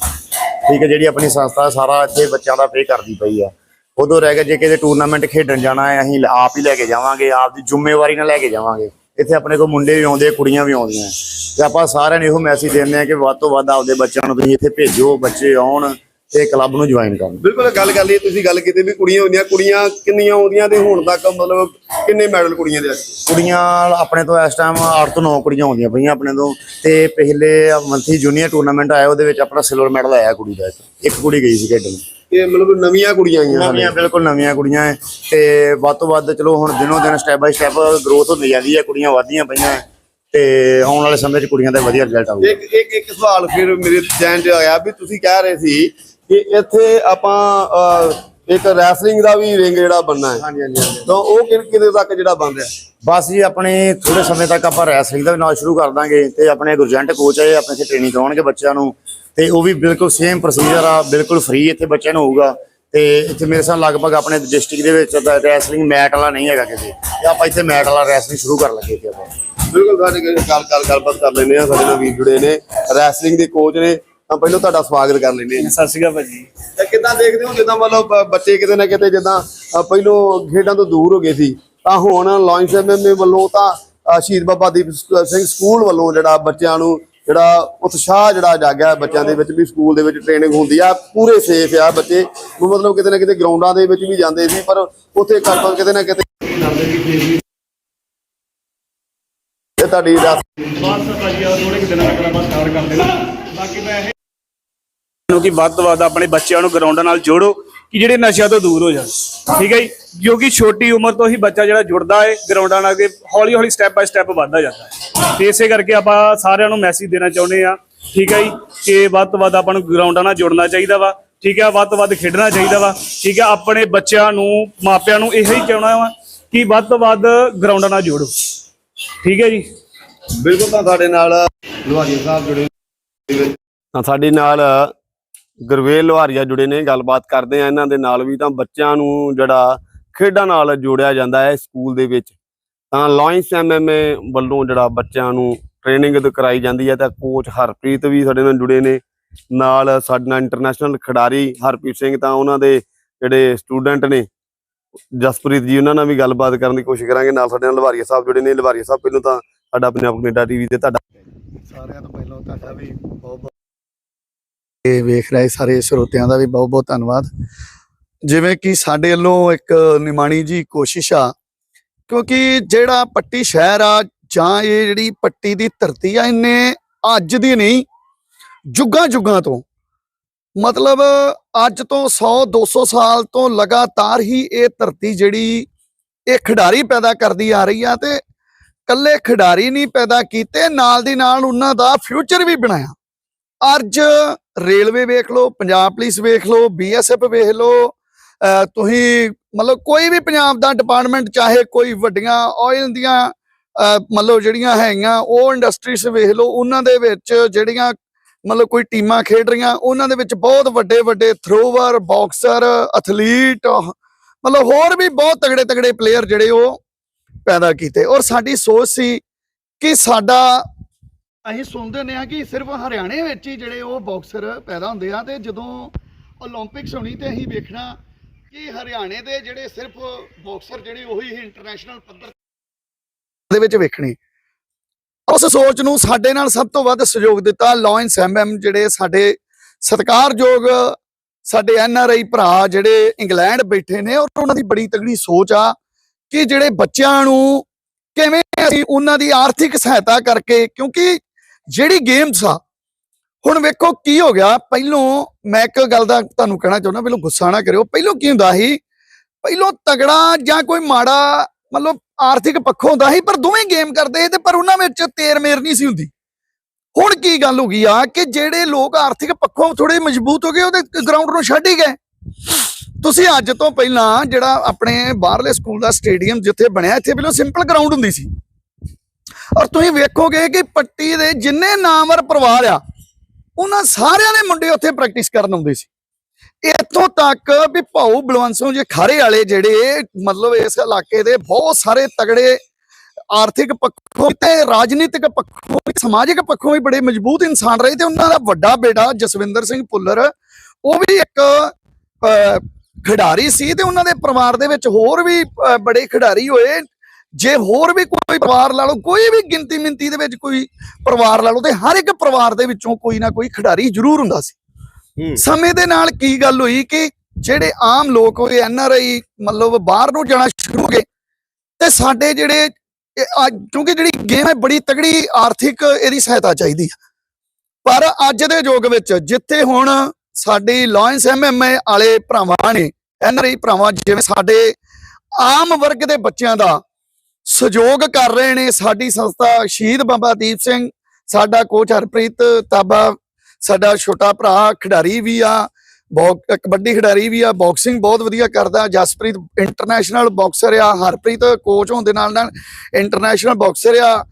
ਠੀਕ ਹੈ, ਜਿਹੜੀ ਆਪਣੀ ਸੰਸਥਾ ਸਾਰਾ ਇੱਥੇ ਬੱਚਿਆਂ ਦਾ ਪੇ ਕਰਦੀ ਪਈ ਆ। ਉਦੋਂ ਰਹਿ ਗਿਆ ਜੇ ਕਿਤੇ ਟੂਰਨਾਮੈਂਟ ਖੇਡਣ ਜਾਣਾ ਹੈ, ਅਸੀਂ ਆਪ ਹੀ ਲੈ ਕੇ ਜਾਵਾਂਗੇ, ਆਪ ਦੀ ਜ਼ਿੰਮੇਵਾਰੀ ਨਾਲ ਲੈ ਕੇ ਜਾਵਾਂਗੇ। ਇੱਥੇ ਆਪਣੇ ਕੋਲ ਮੁੰਡੇ ਵੀ ਆਉਂਦੇ ਕੁੜੀਆਂ ਵੀ ਆਉਂਦੀਆਂ। ਤੇ ਆਪਾਂ ਸਾਰਿਆਂ ਨੂੰ ਇਹੋ ਮੈਸੇਜ ਦਿੰਦੇ ਆ ਕਿ ਵੱਧ ਤੋਂ ਵੱਧ ਆਪਦੇ ਬੱਚਿਆਂ ਨੂੰ ਤੁਸੀਂ ਇੱਥੇ ਭੇਜੋ ਬੱਚੇ ਆਉਣ ਤੇ ਕਲੱਬ ਨੂੰ ਜੁਆਇਨ ਕਰਨ। ਬਿਲਕੁਲ ਗੱਲ ਕਰ ਲਈ ਤੁਸੀਂ ਗੱਲ ਕੀਤੀ ਵੀ ਕੁੜੀਆਂ ਹੁੰਦੀਆਂ ਕੁੜੀਆਂ ਕਿੰਨੀਆਂ ਆਉਂਦੀਆਂ ਤੇ ਹੁਣ ਤੱਕ ਮਤਲਬ ਕਿੰਨੇ ਮੈਡਲ ਕੁੜੀਆਂ ਦੇ ਕੁੜੀਆਂ ਆਪਣੇ ਤੋਂ ਇਸ ਟਾਈਮ 8 ਤੋਂ 9 ਕੁੜੀਆਂ ਆਉਂਦੀਆਂ ਪਈਆਂ ਆਪਣੇ ਤੋਂ ਤੇ ਪਹਿਲੇ ਮੰਥਲੀ ਜੂਨੀਅਰ ਟੂਰਨਾਮੈਂਟ ਆਇਆ ਉਹਦੇ ਵਿੱਚ ਆਪਣਾ ਸਿਲਵਰ ਮੈਡਲ ਆਇਆ ਕੁੜੀ ਦਾ। ਇੱਕ ਕੁੜੀ ਗਈ ਸੀ ਖੇਡਣ। ਇਹ ਮਤਲਬ ਨਵੀਆਂ ਕੁੜੀਆਂ ਆਈਆਂ। ਨਵੀਆਂ ਬਿਲਕੁਲ ਨਵੀਆਂ ਕੁੜੀਆਂ ਹੈ ਤੇ ਵੱਧ ਤੋਂ ਵੱਧ ਚਲੋ ਹੁਣ ਦਿਨੋਂ ਦਿਨ ਸਟੈਪ ਬਾਈ ਸਟੈਪ ਗਰੋਥ ਹੁੰਦੀ ਜਾਂਦੀ ਹੈ ਕੁੜੀਆਂ ਵਧਦੀਆਂ ਪਈਆਂ ਤੇ ਆਉਣ ਵਾਲੇ ਸਮੇਂ 'ਚ ਕੁੜੀਆਂ ਦਾ ਵਧੀਆ ਰਿਜ਼ਲਟ ਆਊਗਾ। ਇੱਕ ਇੱਕ ਇੱਕ ਸਵਾਲ ਫਿਰ ਮੇਰੇ ਧਿਆਨ 'ਚ ਆਇਆ ਵੀ ਤੁਸੀਂ ਕਹਿ ਰਹੇ ਸੀ ਕਿ ਇੱਥੇ ਆਪਾਂ ਇੱਕ ਰੈਸਲਿੰਗ ਦਾ ਵੀ ਰਿੰਗ ਜਿਹੜਾ ਬਣਨਾ ਹੈ ਹਾਂਜੀ ਹਾਂਜੀ ਹਾਂਜੀ। ਤਾਂ ਉਹ ਕਿ- ਕਿਤੇ ਤੱਕ ਜਿਹੜਾ ਬਣ ਰਿਹਾ? ਬਸ ਜੀ ਆਪਣੇ ਥੋੜੇ ਸਮੇਂ ਤੱਕ ਆਪਾਂ ਰੈਸਲਿੰਗ ਦਾ ਵੀ ਨਾਲ ਸ਼ੁਰੂ ਕਰ ਦਾਂਗੇ ਤੇ ਆਪਣੇ ਗੁਰਜੰਟ ਕੋਚ ਹੈ ਆਪਣੇ ਇੱਥੇ ਟ੍ਰੇਨਿੰਗ ਕਰਾਉਣਗੇ ਬੱਚਿਆਂ ਨੂੰ। ਤੇ ਉਹ ਵੀ ਬਿਲਕੁਲ ਸੇਮ ਪ੍ਰੋਸੀਜਰ ਆ ਬਿਲਕੁਲ ਫ੍ਰੀ ਇੱਥੇ ਬੱਚਿਆਂ ਨੂੰ ਹੋਊਗਾ। ਤੇ ਇੱਥੇ ਮੇਰੇ ਸਾਹ ਲਗਭਗ ਆਪਣੇ ਡਿਸਟ੍ਰਿਕਟ ਦੇ ਵਿੱਚ ਤਾਂ ਰੈਸਲਿੰਗ ਮੈਟ ਵਾਲਾ ਨਹੀਂ ਹੈਗਾ ਕਿਸੇ। ਤੇ ਆਪਾਂ ਇੱਥੇ ਮੈਟ ਵਾਲਾ ਰੈਸਲਿੰਗ ਸ਼ੁਰੂ ਕਰਨ ਲੱਗੇ ਇੱਥੇ ਆਪਾਂ। ਬਿਲਕੁਲ ਸਾਡੇ ਗੱਲ ਗੱਲ ਗੱਲਬਾਤ ਕਰ ਲੈਂਦੇ ਆ ਸਾਡੇ ਨਾਲ ਵੀਰ ਜੁੜੇ ਨੇ ਰੈਸਲਿੰਗ ਦੇ ਕੋਚ ਨੇ। ਤਾਂ ਪਹਿਲਾਂ ਤੁਹਾਡਾ ਸਵਾਗਤ ਕਰ ਲੈਂਦੇ ਆ ਸਤਿ ਸ਼੍ਰੀ ਅਕਾਲ ਭਾਜੀ। ਤੇ ਕਿੱਦਾਂ ਦੇਖਦੇ ਹੋ ਜਿੱਦਾਂ ਮਤਲਬ ਬੱਚੇ ਕਿਤੇ ਨਾ ਕਿਤੇ ਜਿੱਦਾਂ ਪਹਿਲੋਂ ਖੇਡਾਂ ਤੋਂ ਦੂਰ ਹੋ ਗਏ ਸੀ ਤਾਂ ਹੁਣ ਲਾਇੰਸ ਐਮਐਮਏ ਵੱਲੋਂ ਤਾਂ ਸ਼ਹੀਦ ਬਾਬਾ ਦੀਪ ਸ- ਸਿੰਘ ਸਕੂਲ ਵੱਲੋਂ ਜਿਹੜਾ ਬੱਚਿਆਂ ਨੂੰ ਜਿਹੜਾ ਉਤਸ਼ਾਹ ਜਿਹੜਾ ਜਾਗਿਆ ਬੱਚਿਆਂ ਦੇ ਵਿੱਚ ਵੀ ਸਕੂਲ ਦੇ ਵਿੱਚ ਟ੍ਰੇਨਿੰਗ ਹੁੰਦੀ ਆ, ਪੂਰੇ ਸੇਫ ਆ ਬੱਚੇ। ਵੀ ਮਤਲਬ ਕਿਤੇ ਨਾ ਕਿਤੇ ਗਰਾਊਂਡਾਂ ਦੇ ਵਿੱਚ ਵੀ ਜਾਂਦੇ ਸੀ, ਪਰ ਉੱਥੇ ਘੱਟ ਕਿਤੇ ਨਾ ਕਿਤੇ ਇਹ ਤੁਹਾਡੀ ਬਸ ਭਾਜੀ ਆ ਥੋੜੇ ਕਿ ਦਿਨਾਂ ਤੱਕ ਆਪਾਂ ਸਟਾਰਟ ਕਰ ਦੇਣਾ ਬਾਕੀ ਮੈਂ ਇਹ ਨੂੰ ਕਿ ਵੱਧ ਤੋਂ ਵੱਧ ਆਪਣੇ ਬੱਚਿਆਂ ਨੂੰ ਗਰਾਊਂਡਾਂ ਨਾਲ ਜੋੜੋ। ਕਿ ਜਿਹੜੇ ਨਸ਼ਿਆਂ ਤੋਂ ਦੂਰ ਹੋ ਜਾਣ। ਠੀਕ ਹੈ ਜੀ? ਕਿਉਂਕਿ ਛੋਟੀ ਉਮਰ ਤੋਂ ਹੀ ਬੱਚਾ ਜਿਹੜਾ ਜੁੜਦਾ ਹੈ ਗਰਾਊਂਡਾਂ ਨਾਲ ਅੱਗੇ ਹੌਲੀ ਹੌਲੀ ਸਟੈਪ ਬਾਈ ਸਟੈਪ ਵੱਧਦਾ ਜਾਂਦਾ ਹੈ। ਤੇ ਇਸੇ ਕਰਕੇ ਆਪਾਂ ਸਾਰਿਆਂ ਨੂੰ ਮੈਸੇਜ ਦੇਣਾ ਚਾਹੁੰਦੇ ਆ ਠੀਕ ਹੈ ਜੀ? ਕਿ ਵੱਧ ਤੋਂ ਵੱਧ ਆਪਾਂ ਨੂੰ ਗਰਾਊਂਡਾਂ ਨਾਲ ਜੁੜਨਾ ਚਾਹੀਦਾ ਵਾ। ਠੀਕ ਹੈ? ਵੱਧ ਤੋਂ ਵੱਧ ਖੇਡਣਾ ਚਾਹੀਦਾ ਵਾ। ਠੀਕ ਹੈ? ਆਪਣੇ ਬੱਚਿਆਂ ਨੂੰ ਮਾਪਿਆਂ ਨੂੰ ਇਹੋ ਹੀ ਚਾਹਣਾ ਵਾ ਕਿ ਵੱਧ ਤੋਂ ਵੱਧ ਗਰਾਊਂਡਾਂ ਨਾਲ ਜੋੜੋ। ਠੀਕ ਹੈ ਜੀ? ਬਿਲਕੁਲ ਤਾਂ ਸਾਡੇ ਨਾਲ ਲੁਹਾਰੀ ਸਾਹਿਬ ਜੁੜੇ ਤਾਂ ਸਾਡੇ ਨਾਲ ਗੁਰਵੇਲ ਲੁਹਾਰੀਆ ਜੁੜੇ ਨੇ, ਗੱਲਬਾਤ ਕਰਦੇ ਆ ਇਹਨਾਂ ਦੇ ਨਾਲ ਵੀ, ਤਾਂ ਬੱਚਿਆਂ ਨੂੰ ਜਿਹੜਾ ਖੇਡਾਂ ਨਾਲ ਜੋੜਿਆ ਜਾਂਦਾ ਹੈ ਸਕੂਲ ਦੇ ਵਿੱਚ। ਤਾਂ ਲਾਇੰਸ ਐਮਐਮਏ ਵੱਲੋਂ ਜਿਹੜਾ ਬੱਚਿਆਂ ਨੂੰ ਟ੍ਰੇਨਿੰਗ ਕਰਾਈ ਜਾਂਦੀ ਹੈ, ਤਾਂ ਕੋਚ ਹਰਪ੍ਰੀਤ ਵੀ ਸਾਡੇ ਨਾਲ ਜੁੜੇ ਨੇ। ਨਾਲ ਸਾਡੇ ਨਾਲ ਇੰਟਰਨੈਸ਼ਨਲ ਖਿਡਾਰੀ ਹਰਪ੍ਰੀਤ ਸਿੰਘ, ਤਾਂ ਉਹਨਾਂ ਦੇ ਜਿਹੜੇ ਸਟੂਡੈਂਟ ਨੇ, ਜਸਪ੍ਰੀਤ ਜੀ, ਉਹਨਾਂ ਨਾਲ ਵੀ ਗੱਲਬਾਤ ਕਰਨ ਦੀ ਕੋਸ਼ਿਸ਼ ਕਰਾਂਗੇ। ਨਾਲ ਸਾਡੇ ਨਾਲ ਲਵਾਰੀਆ ਸਾਹਿਬ ਜੁੜੇ ਨੇ। ਲਵਾਰੀਆ ਸਾਹਿਬ, ਪਹਿਲਾਂ ਤਾਂ ਸਾਡਾ ਪੰਜਾਬ ਕੈਨੇਡਾ ਟੀਵੀ ਤੇ ਤੁਹਾਡਾ ਸਾਰਿਆਂ ਤੋਂ ਪਹਿਲਾਂ ਤੁਹਾਡਾ ਵੀ ਬਹੁਤ ਬਹੁਤ ਇਹ ਵੇਖ ਰਹੇ ਸਾਰੇ ਸਰੋਤਿਆਂ ਦਾ ਵੀ ਬਹੁਤ ਬਹੁਤ ਧੰਨਵਾਦ। ਜਿਵੇਂ ਕਿ ਸਾਡੇ ਵੱਲੋਂ ਇੱਕ ਨਿਮਾਣੀ ਜੀ ਕੋਸ਼ਿਸ਼ ਆ, ਕਿਉਂਕਿ ਜਿਹੜਾ ਪੱਟੀ ਸ਼ਹਿਰ ਆ ਜਾਂ ਇਹ ਜਿਹੜੀ ਪੱਟੀ ਦੀ ਧਰਤੀ ਆ ਇਹਨੇ ਅੱਜ ਦੀ ਨਹੀਂ, ਜੁਗਾਂ ਜੁਗਾਂ ਤੋਂ। ਮਤਲਬ ਅੱਜ ਤੋਂ 100 200 ਸਾਲ ਤੋਂ ਲਗਾਤਾਰ ਹੀ ਇਹ ਧਰਤੀ ਜਿਹੜੀ ਇਹ ਖਿਡਾਰੀ ਪੈਦਾ ਕਰਦੀ ਆ ਰਹੀ ਆ ਤੇ ਕੱਲੇ ਖਿਡਾਰੀ ਨਹੀਂ ਪੈਦਾ ਕੀਤੇ, ਨਾਲ ਦੀ ਨਾਲ ਉਹਨਾਂ ਦਾ ਫਿਊਚਰ ਵੀ ਬਣਾਇਆ। ਅੱਜ ਰੇਲਵੇ ਵੇਖ ਲਓ, ਪੰਜਾਬ ਪੁਲਿਸ ਵੇਖ ਲਓ ਬੀਐਸਐਫ ਵੇਖ ਲਓ ਤੁਸੀਂ ਮਤਲਬ ਕੋਈ ਵੀ ਪੰਜਾਬ ਦਾ ਡਿਪਾਰਟਮੈਂਟ ਚਾਹੇ ਕੋਈ ਵੱਡੀਆਂ ਆਇਲ ਦੀਆਂ ਮਤਲਬ ਜਿਹੜੀਆਂ ਹੈਗੀਆਂ, ਉਹ ਇੰਡਸਟਰੀਜ਼ ਵੇਖ ਲਓ, ਉਹਨਾਂ ਦੇ ਵਿੱਚ ਜਿਹੜੀਆਂ ਮਤਲਬ ਕੋਈ ਟੀਮਾਂ ਖੇਡ ਰਹੀਆਂ, ਉਹਨਾਂ ਦੇ ਵਿੱਚ ਬਹੁਤ ਵੱਡੇ ਵੱਡੇ ਥਰੋਵਰ ਬਾਕਸਰ ਐਥਲੀਟ ਮਤਲਬ ਹੋਰ ਵੀ ਬਹੁਤ ਤਗੜੇ ਤਗੜੇ ਪਲੇਅਰ ਜਿਹੜੇ ਉਹ ਪੈਦਾ ਕੀਤੇ। ਔਰ ਸਾਡੀ ਸੋਚ ਸੀ ਕਿ ਸਾਡਾ ਅਸੀਂ ਸੁਣਦੇ ਨੇ ਆ ਕਿ ਸਿਰਫ ਹਰਿਆਣੇ ਵਿੱਚ ਹੀ ਜਿਹੜੇ ਉਹ ਬਾਕਸਰ ਪੈਦਾ ਹੁੰਦੇ ਆ ਤੇ ਜਦੋਂ 올림픽ਸ ਹੋਣੀ ਤੇ ਅਸੀਂ ਵੇਖਣਾ ਕਿ ਹਰਿਆਣੇ ਦੇ ਜਿਹੜੇ ਸਿਰਫ ਬਾਕਸਰ ਜਿਹੜੇ ਉਹੀ ਇੰਟਰਨੈਸ਼ਨਲ ਪੱਧਰ ਦੇ ਵਿੱਚ ਵੇਖਣੇ। ਉਸ ਸੋਚ ਨੂੰ ਸਾਡੇ ਨਾਲ ਸਭ ਤੋਂ ਵੱਧ ਸਹਿਯੋਗ ਦਿੱਤਾ ਲਾਇੰਸ ਐਮਐਮ ਜਿਹੜੇ ਸਾਡੇ ਸਤਿਕਾਰਯੋਗ ਸਾਡੇ ਐੱਨ ਆਰ ਆਈ ਭਰਾ ਜਿਹੜੇ ਇੰਗਲੈਂਡ ਬੈਠੇ ਨੇ ਔਰ ਉਹਨਾਂ ਦੀ ਬੜੀ ਤਗੜੀ ਸੋਚ ਆ ਕਿ ਜਿਹੜੇ ਬੱਚਿਆਂ ਨੂੰ ਕਿਵੇਂ ਅਸੀਂ ਉਹਨਾਂ ਦੀ ਆਰਥਿਕ ਸਹਾਇਤਾ ਕਰਕੇ ਕਿਉਂਕਿ ਜਿਹੜੀ ਗੇਮਸ ਆ, ਹੁਣ ਵੇਖੋ ਕੀ ਹੋ ਗਿਆ, ਪਹਿਲੋਂ ਮੈਂ ਇੱਕ ਗੱਲ ਦਾ ਤੁਹਾਨੂੰ ਕਹਿਣਾ ਚਾਹੁੰਦਾ, ਪਹਿਲੋਂ ਗੁੱਸਾ ਨਾ ਕਰਿਓ। ਪਹਿਲੋਂ ਕੀ ਹੁੰਦਾ ਸੀ, ਪਹਿਲੋਂ ਤਗੜਾ ਜਾਂ ਕੋਈ ਮਾੜਾ, ਮਤਲਬ ਆਰਥਿਕ ਪੱਖੋਂ ਹੁੰਦਾ ਸੀ, ਪਰ ਦੋਵੇਂ ਗੇਮ ਕਰਦੇ ਸੀ ਤੇ ਪਰ ਉਹਨਾਂ ਵਿੱਚ ਤੇਰ ਮੇਰ ਨਹੀਂ ਸੀ ਹੁੰਦੀ। ਹੁਣ ਕੀ ਗੱਲ ਹੋ ਗਈ ਆ ਕਿ ਜਿਹੜੇ ਲੋਕ ਆਰਥਿਕ ਪੱਖੋਂ ਥੋੜੇ ਮਜ਼ਬੂਤ ਹੋ ਗਏ, ਉਹਦੇ ਗਰਾਊਂਡ ਨੂੰ ਛੱਡ ਹੀ ਗਏ। ਤੁਸੀਂ ਅੱਜ ਤੋਂ ਪਹਿਲਾਂ ਜਿਹੜਾ ਆਪਣੇ ਬਾਹਰਲੇ ਸਕੂਲ ਦਾ ਸਟੇਡੀਅਮ ਜਿੱਥੇ ਬਣਿਆ, ਇੱਥੇ ਪਹਿਲਾਂ ਸਿੰਪਲ ਗਰਾਊਂਡ ਹੁੰਦੀ ਸੀ। ਔਰ ਤੁਸੀਂ ਵੇਖੋਗੇ ਕਿ ਪੱਟੀ ਦੇ ਜਿੰਨੇ ਨਾਮਵਰ ਪਰਿਵਾਰ ਆ, ਉਹਨਾਂ ਸਾਰਿਆਂ ਦੇ ਮੁੰਡੇ ਉੱਥੇ ਪ੍ਰੈਕਟਿਸ ਕਰਨ ਆਉਂਦੇ ਸੀ। ਇੱਥੋਂ ਤੱਕ ਵੀ ਭਾਊ ਬਲਵੰਸੋਂ ਜੇ ਖਾਰੇ ਵਾਲੇ ਜਿਹੜੇ, ਮਤਲਬ ਇਸ ਇਲਾਕੇ ਦੇ ਬਹੁਤ ਸਾਰੇ ਤਗੜੇ ਆਰਥਿਕ ਪੱਖੋਂ ਤੇ ਰਾਜਨੀਤਿਕ ਪੱਖੋਂ ਸਮਾਜਿਕ ਪੱਖੋਂ ਵੀ ਬੜੇ ਮਜ਼ਬੂਤ ਇਨਸਾਨ ਰਹੇ ਤੇ ਉਹਨਾਂ ਦਾ ਵੱਡਾ ਬੇਟਾ ਜਸਵਿੰਦਰ ਸਿੰਘ ਭੁੱਲਰ, ਉਹ ਵੀ ਇੱਕ ਖਿਡਾਰੀ ਸੀ ਤੇ ਉਹਨਾਂ ਦੇ ਪਰਿਵਾਰ ਦੇ ਵਿੱਚ ਹੋਰ ਵੀ ਬੜੇ ਖਿਡਾਰੀ ਹੋਏ। ਜੇ ਹੋਰ ਵੀ ਕੋਈ ਪਰਿਵਾਰ ਲਾ ਲਓ ਕੋਈ ਵੀ ਗਿਣਤੀ ਮਿੰਤੀ ਦੇ ਵਿੱਚ ਕੋਈ ਪਰਿਵਾਰ ਲਾ ਲਓ ਤੇ ਹਰ ਇੱਕ ਪਰਿਵਾਰ ਦੇ ਵਿੱਚੋਂ ਕੋਈ ਨਾ ਕੋਈ ਖਿਡਾਰੀ ਜ਼ਰੂਰ ਹੁੰਦਾ ਸੀ। ਸਮੇਂ ਦੇ ਨਾਲ ਕੀ ਗੱਲ ਹੋਈ ਕਿ ਜਿਹੜੇ ਆਮ ਲੋਕ ਹੋਏ ਐਨਆਰਆਈ ਮਤਲਬ ਬਾਹਰ ਨੂੰ ਜਾਣਾ ਸ਼ੁਰੂ ਹੋ ਗਏ ਤੇ ਸਾਡੇ ਜਿਹੜੇ ਕਿਉਂਕਿ ਜਿਹੜੀ ਗੇਮ ਹੈ ਬੜੀ ਤਗੜੀ ਆਰਥਿਕ ਇਹਦੀ ਸਹਾਇਤਾ ਚਾਹੀਦੀ ਹੈ ਪਰ ਅੱਜ ਦੇ ਯੁੱਗ ਵਿੱਚ ਜਿੱਥੇ ਹੁਣ ਸਾਡੀ ਲਾਇਨਸ ਐਮਐਮਏ ਵਾਲੇ ਭਰਾਵਾਂ ਨੇ ਐਨਆਰਆਈ ਭਰਾਵਾਂ ਜਿਵੇਂ ਸਾਡੇ ਆਮ ਵਰਗ ਦੇ ਬੱਚਿਆਂ ਦਾ ਸਹਿਯੋਗ ਕਰ ਰਹੇ ਨੇ ਸਾਡੀ ਸੰਸਥਾ ਸ਼ਹੀਦ ਬਾਬਾ ਦੀਪ ਸਿੰਘ, ਸਾਡਾ ਕੋਚ ਹਰਪ੍ਰੀਤ ਤਾਬਾ, ਸਾਡਾ ਛੋਟਾ ਭਰਾ ਖਿਡਾਰੀ ਵੀ ਆ, ਬੌਕ ਕਬੱਡੀ ਖਿਡਾਰੀ ਵੀ ਆ ਬਾਕਸਿੰਗ ਬਹੁਤ ਵਧੀਆ ਕਰਦਾ, ਜਸਪ੍ਰੀਤ ਇੰਟਰਨੈਸ਼ਨਲ ਬਾਕਸਰ ਆ, ਹਰਪ੍ਰੀਤ ਕੋਚ ਹੋਣ ਦੇ ਨਾਲ ਨਾਲ ਇੰਟਰਨੈਸ਼ਨਲ ਬਾਕਸਰ ਆ,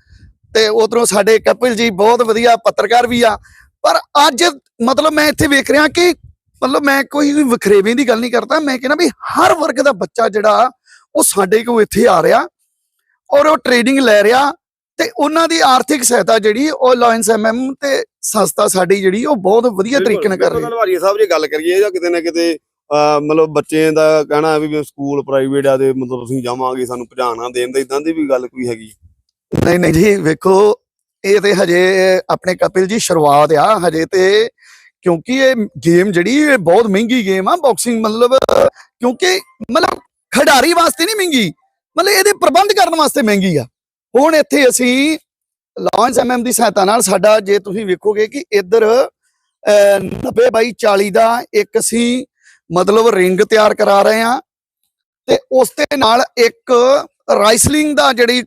ਤੇ ਉਧਰੋਂ ਸਾਡੇ ਕਪਿਲ ਜੀ ਬਹੁਤ ਵਧੀਆ ਪੱਤਰਕਾਰ ਵੀ ਆ। ਪਰ ਅੱਜ ਮਤਲਬ ਮੈਂ ਇੱਥੇ ਵੇਖ ਰਿਹਾ ਕਿ ਮਤਲਬ ਮੈਂ ਕੋਈ ਵੀ ਵਖਰੇਵੇਂ ਦੀ ਗੱਲ ਨਹੀਂ ਕਰਦਾ, ਮੈਂ ਕਹਿੰਦਾ ਵੀ ਹਰ ਵਰਗ ਦਾ ਬੱਚਾ ਜਿਹੜਾ, ਉਹ ਸਾਡੇ ਕੋਲ ਇੱਥੇ ਆ ਰਿਹਾ। ਔਰ ਉਹ ਟ੍ਰੇਨਿੰਗ ਲੈ ਰਿਹਾ ਤੇ ਉਹਨਾਂ ਦੀ ਆਰਥਿਕ ਸਹਾਇਤਾ ਜਿਹੜੀ ਉਹ ਲਾਇਨਸ ਐਮਐਮ ਤੇ ਸੰਸਥਾ ਸਾਡੀ ਜਿਹੜੀ ਉਹ ਬਹੁਤ ਵਧੀਆ ਤਰੀਕੇ ਨਾਲ ਕਰ ਰਹੀ ਹੈ। ਧੰਨਵਾਦੀ ਸਾਹਿਬ ਜੇ ਗੱਲ ਕਰੀਏ ਜਾਂ ਕਿਤੇ ਨਾ ਕਿਤੇ ਮਤਲਬ ਬੱਚੇ ਦਾ ਕਹਿਣਾ ਵੀ ਸਕੂਲ ਪ੍ਰਾਈਵੇਟ ਆ ਤੇ ਮਤਲਬ ਤੁਸੀਂ ਜਾਵਾਂਗੇ ਸਾਨੂੰ ਭਜਾਣਾ ਦੇਣ ਦਾ ਇਦਾਂ ਦੀ ਵੀ ਗੱਲ ਕੋਈ ਹੈਗੀ? ਨਹੀਂ ਨਹੀਂ ਜੀ ਵੇਖੋ ਇਹ ਤੇ ਹਜੇ ਆਪਣੇ ਕਪਿਲ ਜੀ ਸ਼ੁਰੂਆਤ ਆ ਹਜੇ ਤੇ ਕਿਉਂਕਿ ਇਹ ਗੇਮ ਜਿਹੜੀ ਇਹ ਬਹੁਤ ਮਹਿੰਗੀ ਗੇਮ ਆ ਬਾਕਸਿੰਗ ਮਤਲਬ ਕਿਉਂਕਿ ਮਤਲਬ ਖਿਡਾਰੀ ਵਾਸਤੇ ਨਹੀਂ ਮਹਿੰਗੀ ਮਤਲਬ ਇਹਦੇ ਪ੍ਰਬੰਧ ਕਰਨ ਵਾਸਤੇ ਮਹਿੰਗੀ ਆ। ਹੁਣ ਇੱਥੇ ਅਸੀਂ ਲਾਂਚ ਐਮਐਮ ਦੀ ਸਹਾਇਤਾ ਨਾਲ ਸਾਡਾ ਜੇ ਤੁਸੀਂ ਵੇਖੋਗੇ ਕਿ ਇੱਧਰ ਅਹ, 90 ਬਾਈ 40 ਦਾ ਇੱਕ ਅਸੀਂ ਮਤਲਬ ਰਿੰਗ ਤਿਆਰ ਕਰਾ ਰਹੇ ਆ ਤੇ ਉਸ ਦੇ ਨਾਲ ਇੱਕ ਰਾਈਸਲਿੰਗ ਦਾ ਜਿਹੜੀ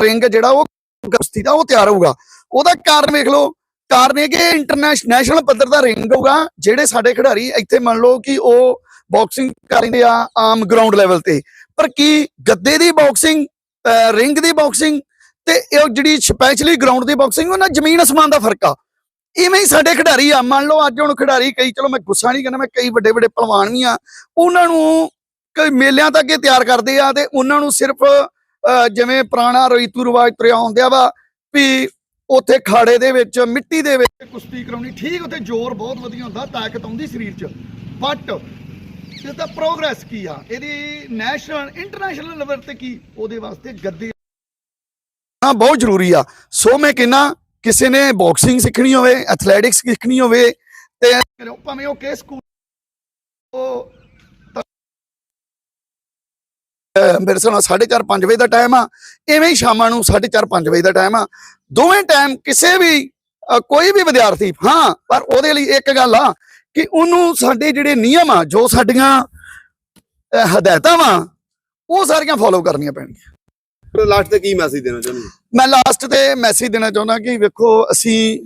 ਰਿੰਗ ਜਿਹੜਾ ਉਹ ਗਸਤੀ ਦਾ ਉਹ ਤਿਆਰ ਹੋਊਗਾ। ਉਹਦਾ ਕਾਰਨ ਵੇਖ ਲਓ। ਕਾਰਨ ਇਹ ਕਿ ਇੰਟਰਨੈਸ਼ਨਲ ਨੈਸ਼ਨਲ ਪੱਧਰ ਦਾ ਰਿੰਗ ਹੋਊਗਾ ਜਿਹੜੇ ਸਾਡੇ ਖਿਡਾਰੀ ਇੱਥੇ ਮੰਨ ਲਓ ਕਿ ਉਹ ਬਾਕਸਿੰਗ ਕਰਦੇ ਆ ਆਮ ਗਰਾਊਂਡ ਲੈਵਲ ਤੇ। ਪਰ ਕੀ ਗੱਦੇ ਦੀ ਬਾਕਸਿੰਗ ਰਿੰਗ ਦੀ ਬਾਕਸਿੰਗ ਤੇ ਇਹ ਜਿਹੜੀ ਸਪੈਸ਼ਲੀ ਗਰਾਊਂਡ ਦੀ ਬਾਕਸਿੰਗ ਉਹਨਾਂ ਜ਼ਮੀਨ ਅਸਮਾਨ ਦਾ ਫ਼ਰਕ ਆ। ਇਵੇਂ ਹੀ ਸਾਡੇ ਖਿਡਾਰੀ ਆ, ਮੰਨ ਲਓ ਅੱਜ ਹੁਣ ਖਿਡਾਰੀ ਕਈ, ਚਲੋ ਮੈਂ ਗੁੱਸਾ ਨਹੀਂ ਕਰਨਾ ਮੈਂ ਕਈ ਵੱਡੇ ਵੱਡੇ ਪਹਿਲਵਾਨ ਵੀ ਆ, ਉਹਨਾਂ ਨੂੰ ਕਈ ਮੇਲਿਆਂ ਤੱਕ ਇਹ ਤਿਆਰ ਕਰਦੇ ਆ ਤੇ ਉਹਨਾਂ ਨੂੰ ਸਿਰਫ, ਅਹ ਜਿਵੇਂ ਪੁਰਾਣਾ ਰੀਤੂ ਰਿਵਾਜ ਤੁਰਿਆ ਹੁੰਦਿਆ ਵਾ ਵੀ ਉੱਥੇ ਖਾੜੇ ਦੇ ਵਿੱਚ, ਮਿੱਟੀ ਦੇ ਵਿੱਚ ਕੁਸ਼ਤੀ ਕਰਾਉਣੀ, ਠੀਕ ਉੱਥੇ ਜ਼ੋਰ ਬਹੁਤ ਵਧੀਆ ਹੁੰਦਾ, ਤਾਕਤ ਆਉਂਦੀ ਸਰੀਰ 'ਚ। ਬਟ ਇਹਦਾ ਪ੍ਰੋਗਰੈਸ ਕੀ ਆ? ਇਹਦੀ ਨੈਸ਼ਨਲ ਇੰਟਰਨੈਸ਼ਨਲ ਲੈਵਲ ਤੇ ਕੀ? ਉਹਦੇ ਵਾਸਤੇ ਗੱਦੇ ਹਾਂ ਬਹੁਤ ਜ਼ਰੂਰੀ ਆ। ਸੋ ਮੈਂ ਕਹਿੰਨਾ ਕਿਸੇ ਨੇ ਬਾਕਸਿੰਗ ਸਿੱਖਣੀ ਹੋਵੇ ਐਥਲੈਟਿਕਸ ਸਿੱਖਣੀ ਹੋਵੇ ਤੇ ਭਾਵੇਂ ਉਹ ਕੇ ਸਕੂਲ ਉਹ ਮੇਰੇ ਨਾਲ 4:30 5 ਵਜੇ ਦਾ ਟਾਈਮ ਆ। ਐਵੇਂ ਹੀ ਸ਼ਾਮਾਂ ਨੂੰ 4:30 5 ਵਜੇ ਦਾ ਟਾਈਮ ਆ। ਦੋਵੇਂ ਟਾਈਮ ਕਿਸੇ ਵੀ ਕੋਈ ਵੀ ਵਿਦਿਆਰਥੀ ਹਾਂ ਪਰ ਉਹਦੇ ਲਈ ਇੱਕ ਗੱਲ ਆ ਕਿ ਉਹਨੂੰ ਸਾਡੇ ਜਿਹੜੇ ਨਿਯਮ ਆ ਜੋ ਸਾਡੀਆਂ ਹਦਾਇਤਾਂ ਵਾ ਉਹ ਸਾਰੀਆਂ ਫੋਲੋ ਕਰਨੀਆਂ ਪੈਣਗੀਆਂ ਲਾਸਟ ਤੇ ਕੀ ਮੈਸੇਜ ਦੇਣਾ ਚਾਹੁੰਦੇ? ਮੈਂ ਲਾਸਟ ਤੇ ਮੈਸੇਜ ਦੇਣਾ ਚਾਹੁੰਦਾ ਕਿ ਵੇਖੋ ਅਸੀਂ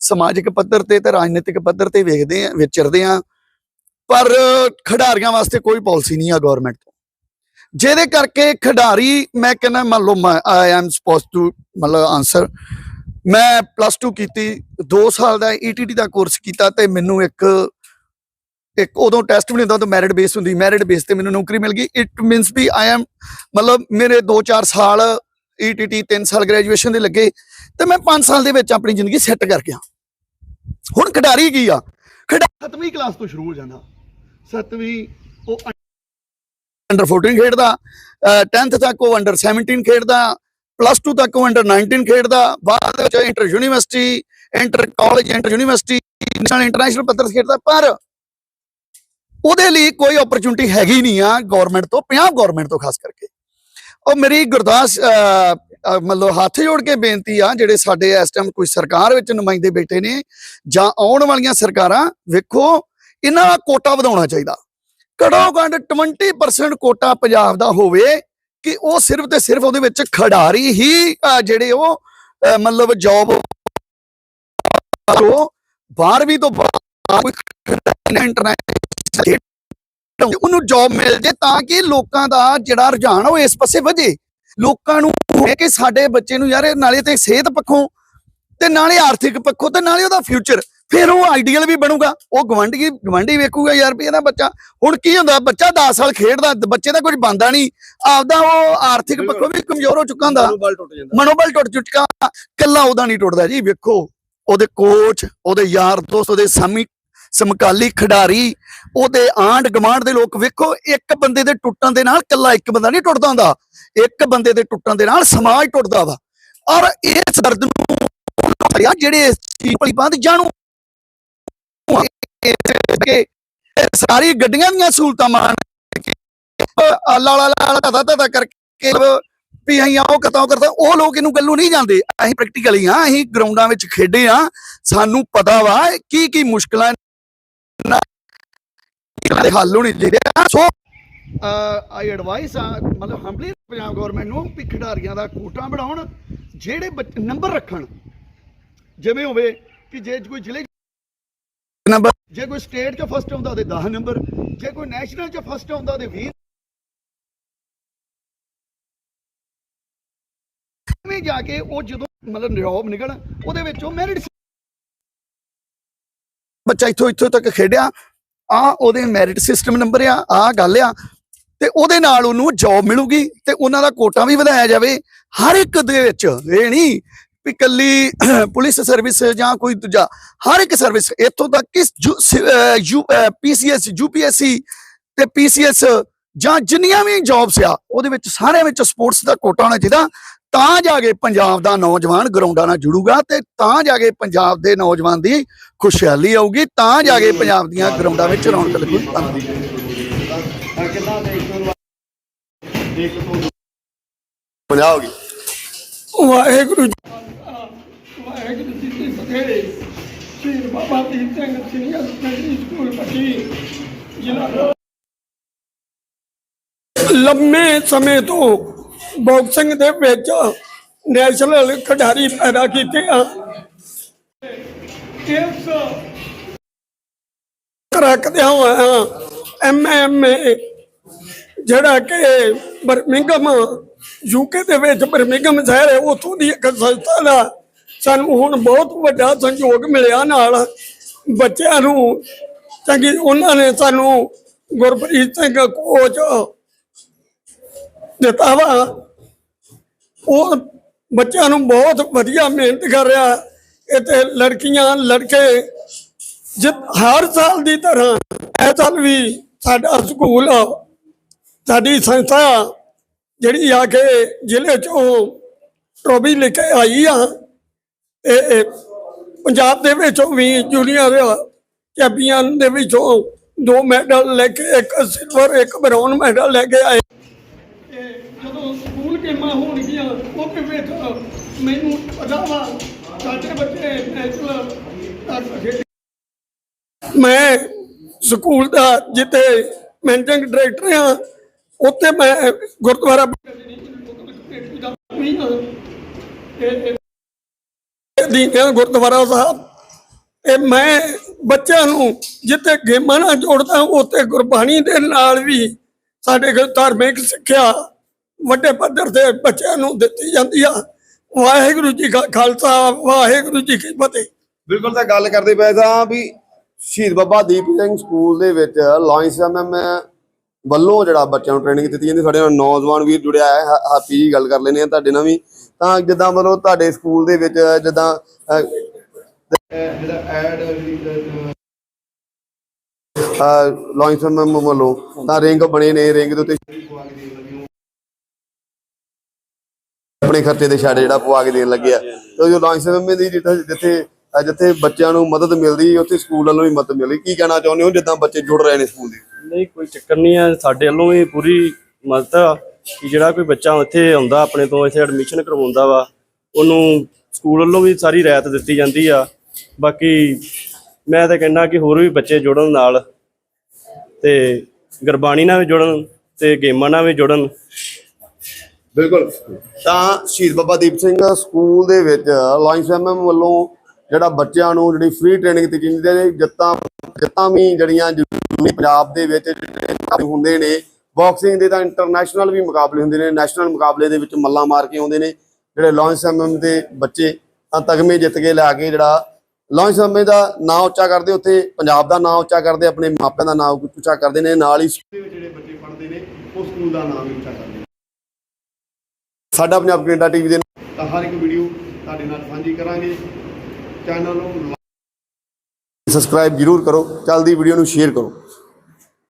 ਸਮਾਜਿਕ ਪੱਧਰ ਤੇ ਤੇ ਰਾਜਨੀਤਿਕ ਪੱਧਰ ਤੇ ਵੇਖਦੇ ਆ ਵਿਚਰਦੇ ਆ ਪਰ ਖਿਡਾਰੀਆਂ ਵਾਸਤੇ ਕੋਈ ਪਾਲਿਸੀ ਨਹੀਂ ਆ ਗਵਰਨਮੈਂਟ ਤੋਂ ਜਿਹਦੇ ਕਰਕੇ ਖਿਡਾਰੀ ਮੈਂ ਕਹਿੰਦਾ ਮੰਨ ਲਓ ਮੈਂ ਆਈ ਐਮ ਸਪੋਜ਼ ਟੂ ਮਤਲਬ ਆਨਸਰ ਮੈਂ ਪਲੱਸ 2 ਕੀਤੀ 2 ਸਾਲ ਦਾ ਈਟੀਟੀ ਦਾ ਕੋਰਸ ਕੀਤਾ ਤੇ ਮੈਨੂੰ ਇੱਕ ਇੱਕ ਉਦੋਂ ਟੈਸਟ ਵੀ ਨਹੀਂ ਹੁੰਦਾ ਤਾਂ ਮੈਰਿਟ ਬੇਸ ਹੁੰਦੀ ਮੈਰਿਟ ਬੇਸ ਤੇ ਮੈਨੂੰ ਨੌਕਰੀ ਮਿਲ ਗਈ। It means we I am ਮਤਲਬ ਮੇਰੇ 2-4 ਸਾਲ ਈਟੀਟੀ 3 ਸਾਲ ਗ੍ਰੈਜੂਏਸ਼ਨ ਦੇ ਲੱਗੇ ਤੇ ਮੈਂ 5 ਸਾਲ ਦੇ ਵਿੱਚ ਆਪਣੀ ਜ਼ਿੰਦਗੀ ਸੈੱਟ ਕਰ ਗਿਆ। ਹੁਣ ਖਿਡਾਰੀ ਕੀ ਆ? ਖਿਡਾਰੀ 7ਵੀਂ ਕਲਾਸ ਤੋਂ ਸ਼ੁਰੂ ਹੋ ਜਾਂਦਾ। 7ਵੀਂ ਉਹ ਅੰਡਰ 14 ਖੇਡਦਾ 10th ਤੱਕ ਉਹ ਅੰਡਰ 17 ਖੇਡਦਾ ਪਲੱਸ 2 ਤੱਕ ਉਹ ਅੰਡਰ 19 ਖੇਡਦਾ, ਬਾਅਦ ਵਿੱਚ inter university inter college inter university national international ਪੱਧਰ ਤੇ ਖੇਡਦਾ, ਪਰ ਉਹਦੇ ਲਈ ਕੋਈ ਓਪਰਚੁਨਿਟੀ ਹੈਗੀ ਨਹੀਂ ਆ ਗਵਰਨਮੈਂਟ ਤੋਂ, ਪੰਜਾਬ ਗਵਰਨਮੈਂਟ ਤੋਂ ਖਾਸ ਕਰਕੇ। ਉਹ ਮੇਰੀ ਗੁਰਦਾਸ ਮਤਲਬ ਹੱਥ ਜੋੜ ਕੇ ਬੇਨਤੀ ਆ, ਜਿਹੜੇ ਸਾਡੇ ਇਸ ਟਾਈਮ ਕੋਈ ਸਰਕਾਰ ਵਿੱਚ ਨੁਮਾਇੰਦੇ ਬੈਠੇ ਨੇ, ਜਾਂ ਆਉਣ ਵਾਲੀਆਂ ਸਰਕਾਰਾਂ, ਵੇਖੋ, ਇਹਨਾਂ ਦਾ ਕੋਟਾ ਵਧਾਉਣਾ ਚਾਹੀਦਾ। ਘੱਟੋ ਘੱਟ 20% ਕੋਟਾ ਪੰਜਾਬ ਦਾ ਹੋਵੇ ਕਿ ਉਹ ਸਿਰਫ ਤੇ ਸਿਰਫ ਉਹਦੇ ਵਿੱਚ ਖਿਡਾਰੀ ਹੀ ਜਿਹੜੇ ਉਹ ਮਤਲਬ ਜੌਬ ਤੋਂ 12ਵੀਂ ਤੋਂ ਕੋਈ ਇੰਟਰਨੈਸ਼ਨਲ ਉਹਨੂੰ ਜੌਬ ਮਿਲ ਜੇ ਤਾਂ ਕਿ ਲੋਕਾਂ ਦਾ ਜਿਹੜਾ ਰੁਝਾਨ ਉਹ ਇਸ ਪਾਸੇ ਵਧੇ। ਲੋਕਾਂ ਨੂੰ ਹੋਵੇ ਕਿ ਸਾਡੇ ਬੱਚੇ ਨੂੰ ਯਾਰ ਨਾਲੇ ਤੇ ਸਿਹਤ ਪੱਖੋਂ ਤੇ ਨਾਲੇ ਆਰਥਿਕ ਪੱਖੋਂ ਤੇ ਨਾਲੇ ਉਹਦਾ ਫਿਊਚਰ ਫਿਰ ਉਹ ਆਈਡੀਅਲ ਵੀ ਬਣੂਗਾ। ਉਹ ਗਵੰਡੀ ਗਵੰਡੀ ਵੇਖੂਗਾ ਯਾਰ ਵੀ ਇਹਦਾ ਬੱਚਾ ਹੁਣ ਕੀ ਹੁੰਦਾ ਬੱਚਾ 10 ਸਾਲ ਖੇਡਦਾ ਬੱਚੇ ਦਾ ਕੁਝ ਬੰਦਾ ਨਹੀਂ। ਆਪਦਾ ਉਹ ਆਰਥਿਕ ਪੱਖੋਂ ਵੀ ਕਮਜ਼ੋਰ ਹੋ ਚੁੱਕਾ ਹੁੰਦਾ। ਮਨੋਬਲ ਟੁੱਟ ਚੁੱਕਾ। ਕੱਲਾ ਉਹਦਾ ਨਹੀਂ ਟੁੱਟਦਾ ਜੀ ਵੇਖੋ। ਉਹਦੇ ਕੋਚ ਉਹਦੇ ਯਾਰ ਦੋਸਤ ਉਹਦੇ ਸਮੀ ਸਮਕਾਲੀ ਖਿਡਾਰੀ ਉਹਦੇ ਆਂਡ ਗਮਾਂਡ ਦੇ ਲੋਕ ਵੇਖੋ ਇੱਕ ਬੰਦੇ ਦੇ ਟੁੱਟਣ ਦੇ ਨਾਲ ਕੱਲਾ ਇੱਕ ਬੰਦਾ ਨਹੀਂ ਟੁੱਟਦਾ ਹੁੰਦਾ। ਇੱਕ ਬੰਦੇ ਦੇ ਟੁੱਟਣ ਦੇ ਨਾਲ ਸਮਾਜ ਟੁੱਟਦਾ ਵਾ। ਔਰ ਇਸ ਦਰਦ ਨੂੰ ਜਿਹੜੇ ਇਸ ਚੀਜ਼ ਭਲੀ ਜਾਣੂ ਕਿ ਸਾਰੀ ਗੱਡੀਆਂ ਦੀਆਂ ਸਹੂਲਤਾਂ ਮਾਣ ਲਾ ਲਾ ਲਾ ਲਾ ਤਾ ਕਰਕੇ ਵੀ ਅਸੀਂ ਆਓ ਕਤਾਂ ਕਰਦਾ, ਉਹ ਲੋਕ ਇਹਨੂੰ ਗੱਲੋਂ ਨਹੀਂ ਜਾਂਦੇ। ਅਸੀਂ ਪ੍ਰੈਕਟੀਕਲੀ ਆ ਅਸੀਂ ਗਰਾਊਂਡਾਂ ਵਿੱਚ ਖੇਡੇ ਆ ਸਾਨੂੰ ਪਤਾ ਵਾ ਕੀ ਕੀ ਮੁਸ਼ਕਲਾਂ ਦੇ ਹੱਲ ਹੋਣੇ ਚਾਹੀਦੇ ਆ ਸੋ ਆਈ ਐਡਵਾਈਸ ਆ, ਮਤਲਬ ਹੰਬਲੀ ਪੰਜਾਬ ਗਵਰਨਮੈਂਟ ਨੂੰ ਵੀ ਖਿਡਾਰੀਆਂ ਦਾ ਕੋਟਾ ਬਣਾਉਣ, ਜਿਹੜੇ ਨੰਬਰ ਰੱਖਣ। ਜਿਵੇਂ ਹੋਵੇ ਕਿ ਜੇ ਕੋਈ ਜ਼ਿਲ੍ਹੇ ਨੰਬਰ ਜੇ ਕੋਈ ਸਟੇਟ 'ਚ ਫਸਟ ਆਉਂਦਾ ਉਹਦੇ 10 ਨੰਬਰ ਜੇ ਕੋਈ ਨੈਸ਼ਨਲ 'ਚ ਫਸਟ ਆਉਂਦਾ ਉਹਦੇ 20 ਐਵੇਂ ਜਾ ਕੇ ਉਹ ਜਦੋਂ ਮਤਲਬ ਨਿਰੋਬ ਨਿਕਲ ਉਹਦੇ ਵਿੱਚ ਉਹ ਮੈਰਿਟ ਬੱਚਾ ਇੱਥੋਂ ਇੱਥੋਂ ਤੱਕ ਖੇਡਿਆ। ਆ ਉਹਦੇ ਮੈਰਿਟ ਸਿਸਟਮ ਨੰਬਰ ਆ ਆ ਗੱਲ ਆ। ਤੇ ਉਹਦੇ ਨਾਲ ਉਹਨੂੰ ਜੌਬ ਮਿਲੂਗੀ ਤੇ ਉਹਨਾਂ ਦਾ ਕੋਟਾ ਵੀ ਵਧਾਇਆ ਜਾਵੇ। ਹਰ ਇੱਕ ਦੇ ਵਿੱਚ ਇਹ ਨਹੀਂ ਵੀ ਕੱਲੀ ਪੁਲਿਸ ਸਰਵਿਸ ਜਾਂ ਕੋਈ ਦੂਜਾ ਹਰ ਇੱਕ ਸਰਵਿਸ ਇੱਥੋਂ ਤੱਕ ਕਿ ਯੂ ਪੀਸੀਐਸ ਯੂਪੀਐਸਸੀ ਤੇ ਪੀਸੀਐਸ ਜਾਂ ਜਿੰਨੀਆਂ ਵੀ ਜੌਬਸ ਆ ਉਹਦੇ ਵਿੱਚ ਸਾਰਿਆਂ ਵਿੱਚ ਸਪੋਰਟਸ ਦਾ ਕੋਟਾ ਹੋਣਾ ਚਾਹੀਦਾ ਤਾਂ ਜਾ ਕੇ ਪੰਜਾਬ ਦਾ ਨੌਜਵਾਨ ਗਰਾਊਂਡਾਂ ਨਾਲ ਜੁੜੂਗਾ ਤੇ ਤਾਂ ਜਾ ਕੇ ਪੰਜਾਬ ਦੇ ਨੌਜਵਾਨ ਦੀ ਖੁਸ਼ਹਾਲੀ ਆਊਗੀ ਤਾਂ ਜਾ ਕੇ ਪੰਜਾਬ ਦੀਆਂ ਗਰਾਊਂਡਾਂ ਵਿੱਚ ਰੌਣਕ ਲੱਗੂਗੀ ਪੰਜਾਬ ਹੋ ਗਈ। ਵਾਹਿਗੁਰੂ ਫਤਿਹ Shri Baba Deep Singh senior secondary school Patti ਜ਼ਿਲ੍ਹਾ ਲੰਮੇ ਸਮੇਂ ਤੋਂ ਬਾਕਸਿੰਗ ਦੇ ਵਿੱਚ ਨੈਸ਼ਨਲ ਖਿਡਾਰੀ ਪੈਦਾ ਕੀਤੇ ਆ। ਇਸ ਰੱਖਦਿਆਂ ਹੋਇਆ ਐਮਐਮਏ ਜਿਹੜਾ ਕਿ ਬਰਮਿੰਗਮ ਯੂਕੇ ਦੇ ਵਿੱਚ ਬਰਮਿੰਗਮ ਸ਼ਹਿਰ ਹੈ ਉੱਥੋਂ ਦੀ ਇੱਕ ਸੰਸਥਾ ਦਾ ਸਾਨੂੰ ਹੁਣ ਬਹੁਤ ਵੱਡਾ ਸੰਯੋਗ ਮਿਲਿਆ ਨਾਲ ਬੱਚਿਆਂ ਨੂੰ ਚੰਗੀ ਉਹਨਾਂ ਨੇ ਸਾਨੂੰ ਗੁਰਪ੍ਰੀਤ ਸਿੰਘ ਕੋਚ ਦਿੱਤਾ ਵਾ। ਉਹ ਬੱਚਿਆਂ ਨੂੰ ਬਹੁਤ ਵਧੀਆ ਮਿਹਨਤ ਕਰ ਰਿਹਾ। ਇੱਥੇ ਲੜਕੀਆਂ, ਲੜਕੇ ਜਿ ਹਰ ਸਾਲ ਦੀ ਤਰ੍ਹਾਂ ਇਹ ਸਾਲ ਵੀ ਸਾਡਾ ਸਕੂਲ, ਸਾਡੀ ਸੰਸਥਾ ਜਿਹੜੀ ਆ ਕੇ ਜ਼ਿਲ੍ਹੇ ਚੋਂ ਟਰੋਫੀ ਲੈ ਕੇ ਆਈ ਆ। ਇਹ ਪੰਜਾਬ ਦੇ ਵਿੱਚੋਂ ਵੀ ਜੂਨੀਅਰ ਚੈਂਪੀਅਨ ਦੇ ਵਿੱਚੋਂ ਦੋ ਮੈਡਲ ਲੈ ਕੇ ਇੱਕ ਸਿਲਵਰ ਇੱਕ ਬ੍ਰਾਊਨ ਮੈਡਲ ਲੈ ਕੇ ਆਏ। ਤੇ ਜਦੋਂ ਸਕੂਲ ਗੇਮਾਂ ਹੋਣਗੀਆਂ ਉਹਦੇ ਵਿੱਚ ਮੈਨੂੰ ਪਤਾ ਵਾ ਸਾਡੇ ਬੱਚੇ ਨੈਸ਼ਨਲ ਤੱਕ ਖੇਡੇ ਮੈਂ ਸਕੂਲ ਦਾ ਜਿੱਥੇ ਮੈਨੇਜਿੰਗ ਡਾਇਰੈਕਟਰ ਆ ਉੱਥੇ ਮੈਂ ਗੁਰਦੁਆਰਾ ਦੀਨਿਆ ਗੁਰਦੁਆਰਾ ਸਾਹਿਬ। ਇਹ ਮੈਂ ਬੱਚਿਆਂ ਨੂੰ ਜਿੱਥੇ ਗੇਮਾਂ ਨਾਲ ਜੋੜਦਾ, ਉੱਥੇ ਗੁਰਬਾਣੀ ਦੇ ਨਾਲ ਵੀ ਸਾਡੇ ਧਾਰਮਿਕ ਸਿੱਖਿਆ ਵੱਡੇ ਪੱਧਰ ਤੇ ਬੱਚਿਆਂ ਨੂੰ ਦਿੱਤੀ ਜਾਂਦੀ ਆ। ਵਾਹਿਗੁਰੂ ਜੀ ਕਾ ਖਾਲਸਾ, ਵਾਹਿਗੁਰੂ ਜੀ ਕੀ ਫਤਿਹ। ਬਿਲਕੁਲ ਤਾਂ ਗੱਲ ਕਰਦੇ ਪਏ ਤਾਂ ਵੀ ਸ਼ਹੀਦ ਬਾਬਾ ਦੀਪ ਸਿੰਘ ਸਕੂਲ ਦੇ ਵਿੱਚ ਲਾਇੰਸ ਐਮਐਮ ਵੱਲੋਂ ਜਿਹੜਾ ਬੱਚਿਆਂ ਨੂੰ ਟ੍ਰੇਨਿੰਗ ਦਿੱਤੀ ਜਾਂਦੀ, ਸਾਡੇ ਨਾਲ ਨੌਜਵਾਨ ਵੀਰ ਜੁੜਿਆ ਹੈ ਹਾਪੀ ਜੀ ਗੱਲ ਕਰ ਲੈਂਦੇ ਆ ਤੁਹਾਡੇ ਨਾਲ ਵੀ ਤਾਂ ਜਿੱਦਾਂ ਮਤਲਬ ਤੁਹਾਡੇ ਸਕੂਲ ਦੇ ਵਿੱਚ ਜਿੱਦਾਂ ਜਿਹੜਾ ਐਡ ਲਾਇੰਸ ਐਮਐਮ ਵੱਲੋਂ ਤਾਂ ਰਿੰਗ ਬਣੇ ਨੇ ਰਿੰਗ ਦੇ ਉੱਤੇ ਆਪਣੇ ਖਰਚੇ ਦੇ ਛੱਡ ਜਿਹੜਾ ਪਵਾ ਕੇ ਦੇਣ ਲੱਗੇ ਆ। ਤੇ ਜੋ ਲਾਇੰਸ ਐਮਐਮ ਦੀ ਜਿੱਥੇ ਜਿੱਥੇ ਜਿੱਥੇ ਬੱਚਿਆਂ ਨੂੰ ਮਦਦ ਮਿਲਦੀ, ਉੱਥੇ ਸਕੂਲ ਵੱਲੋਂ ਵੀ ਮਦਦ ਮਿਲਦੀ। ਕੀ ਕਹਿਣਾ ਚਾਹੁੰਦੇ ਹੋ ਜਿੱਦਾਂ ਬੱਚੇ ਜੁੜ ਰਹੇ ਨੇ ਸਕੂਲ ਦੇ? ਨਹੀਂ, ਕੋਈ ਚੱਕਰ ਨਹੀਂ ਆ। ਸਾਡੇ ਵੱਲੋਂ ਵੀ ਪੂਰੀ ਮਦਦ ਕਿ ਜਿਹੜਾ ਕੋਈ ਬੱਚਾ ਇੱਥੇ ਆਉਂਦਾ, ਆਪਣੇ ਤੋਂ ਇੱਥੇ ਐਡਮਿਸ਼ਨ ਕਰਵਾਉਂਦਾ ਵਾ, ਉਹਨੂੰ ਸਕੂਲ ਵੱਲੋਂ ਵੀ ਸਾਰੀ ਰਾਇਤ ਦਿੱਤੀ ਜਾਂਦੀ ਆ। ਬਾਕੀ ਮੈਂ ਤਾਂ ਕਹਿੰਦਾ ਕਿ ਹੋਰ ਵੀ ਬੱਚੇ ਜੁੜਨ ਨਾਲ ਤੇ ਗੁਰਬਾਣੀ ਨਾਲ ਵੀ ਜੁੜਨ ਤੇ ਗੇਮਾਂ ਨਾਲ ਵੀ ਜੁੜਨ। ਬਿਲਕੁਲ। ਤਾਂ ਸ਼ਹੀਦ ਬਾਬਾ ਦੀਪ ਸਿੰਘ ਸਕੂਲ ਦੇ ਵਿੱਚ ਲਾਇੰਸ ਐਮਐਮ ਵੱਲੋਂ ਜਿਹੜਾ ਬੱਚਿਆਂ ਨੂੰ ਜਿਹੜੀ ਫ੍ਰੀ ਟ੍ਰੇਨਿੰਗ ਦਿੱਤੀ ਜਾਂਦੀ ਹੈ, ਜੱਤਾਂ ਜੱਤਾਂ ਵੀ ਜਿਹੜੀਆਂ ਪੰਜਾਬ ਦੇ ਵਿੱਚ ਜਿਹੜੇ ਹੁੰਦੇ ਨੇ ਬਾਕਸਿੰਗ ਦੇ ਤਾਂ ਇੰਟਰਨੈਸ਼ਨਲ ਵੀ ਮੁਕਾਬਲੇ ਹੁੰਦੇ ਨੇ ਨੈਸ਼ਨਲ ਮੁਕਾਬਲੇ ਦੇ ਵਿੱਚ ਮੱਲਾਂ ਮਾਰ ਕੇ ਆਉਂਦੇ ਨੇ। ਜਿਹੜੇ ਲਾਇੰਸ ਐਮਐਮ ਦੇ ਬੱਚੇ ਤਾਂ ਤਗਮੇ ਜਿੱਤ ਕੇ ਲਿਆ ਕੇ ਜਿਹੜਾ ਲਾਇੰਸ ਐਮਐਮ ਦਾ ਨਾਂ ਉੱਚਾ ਕਰਦੇ ਉੱਥੇ ਪੰਜਾਬ ਦਾ ਨਾਂ ਉੱਚਾ ਕਰਦੇ ਆਪਣੇ ਮਾਪਿਆਂ ਦਾ ਨਾਂ ਉੱਚਾ ਕਰਦੇ ਨੇ ਨਾਲ ਹੀ ਜਿਹੜੇ ਬੱਚੇ ਪੜ੍ਹਦੇ ਨੇ ਉਹ ਸਕੂਲ ਦਾ ਨਾਮ ਵੀ ਉੱਚਾ ਕਰਦੇ ਨੇ ਸਾਡਾ ਪੰਜਾਬ ਕੈਨੇਡਾ ਟੀਵੀ ਦੇ ਨਾਲ ਤਾਂ ਹਰ ਇੱਕ ਵੀਡੀਓ ਤੁਹਾਡੇ ਨਾਲ ਸਾਂਝੀ ਕਰਾਂਗੇ। ਚੈਨਲ ਨੂੰ ਸਬਸਕ੍ਰਾਈਬ ਜਰੂਰ ਕਰੋ ਚੱਲਦੀ ਵੀਡੀਓ ਨੂੰ ਸ਼ੇਅਰ ਕਰੋ।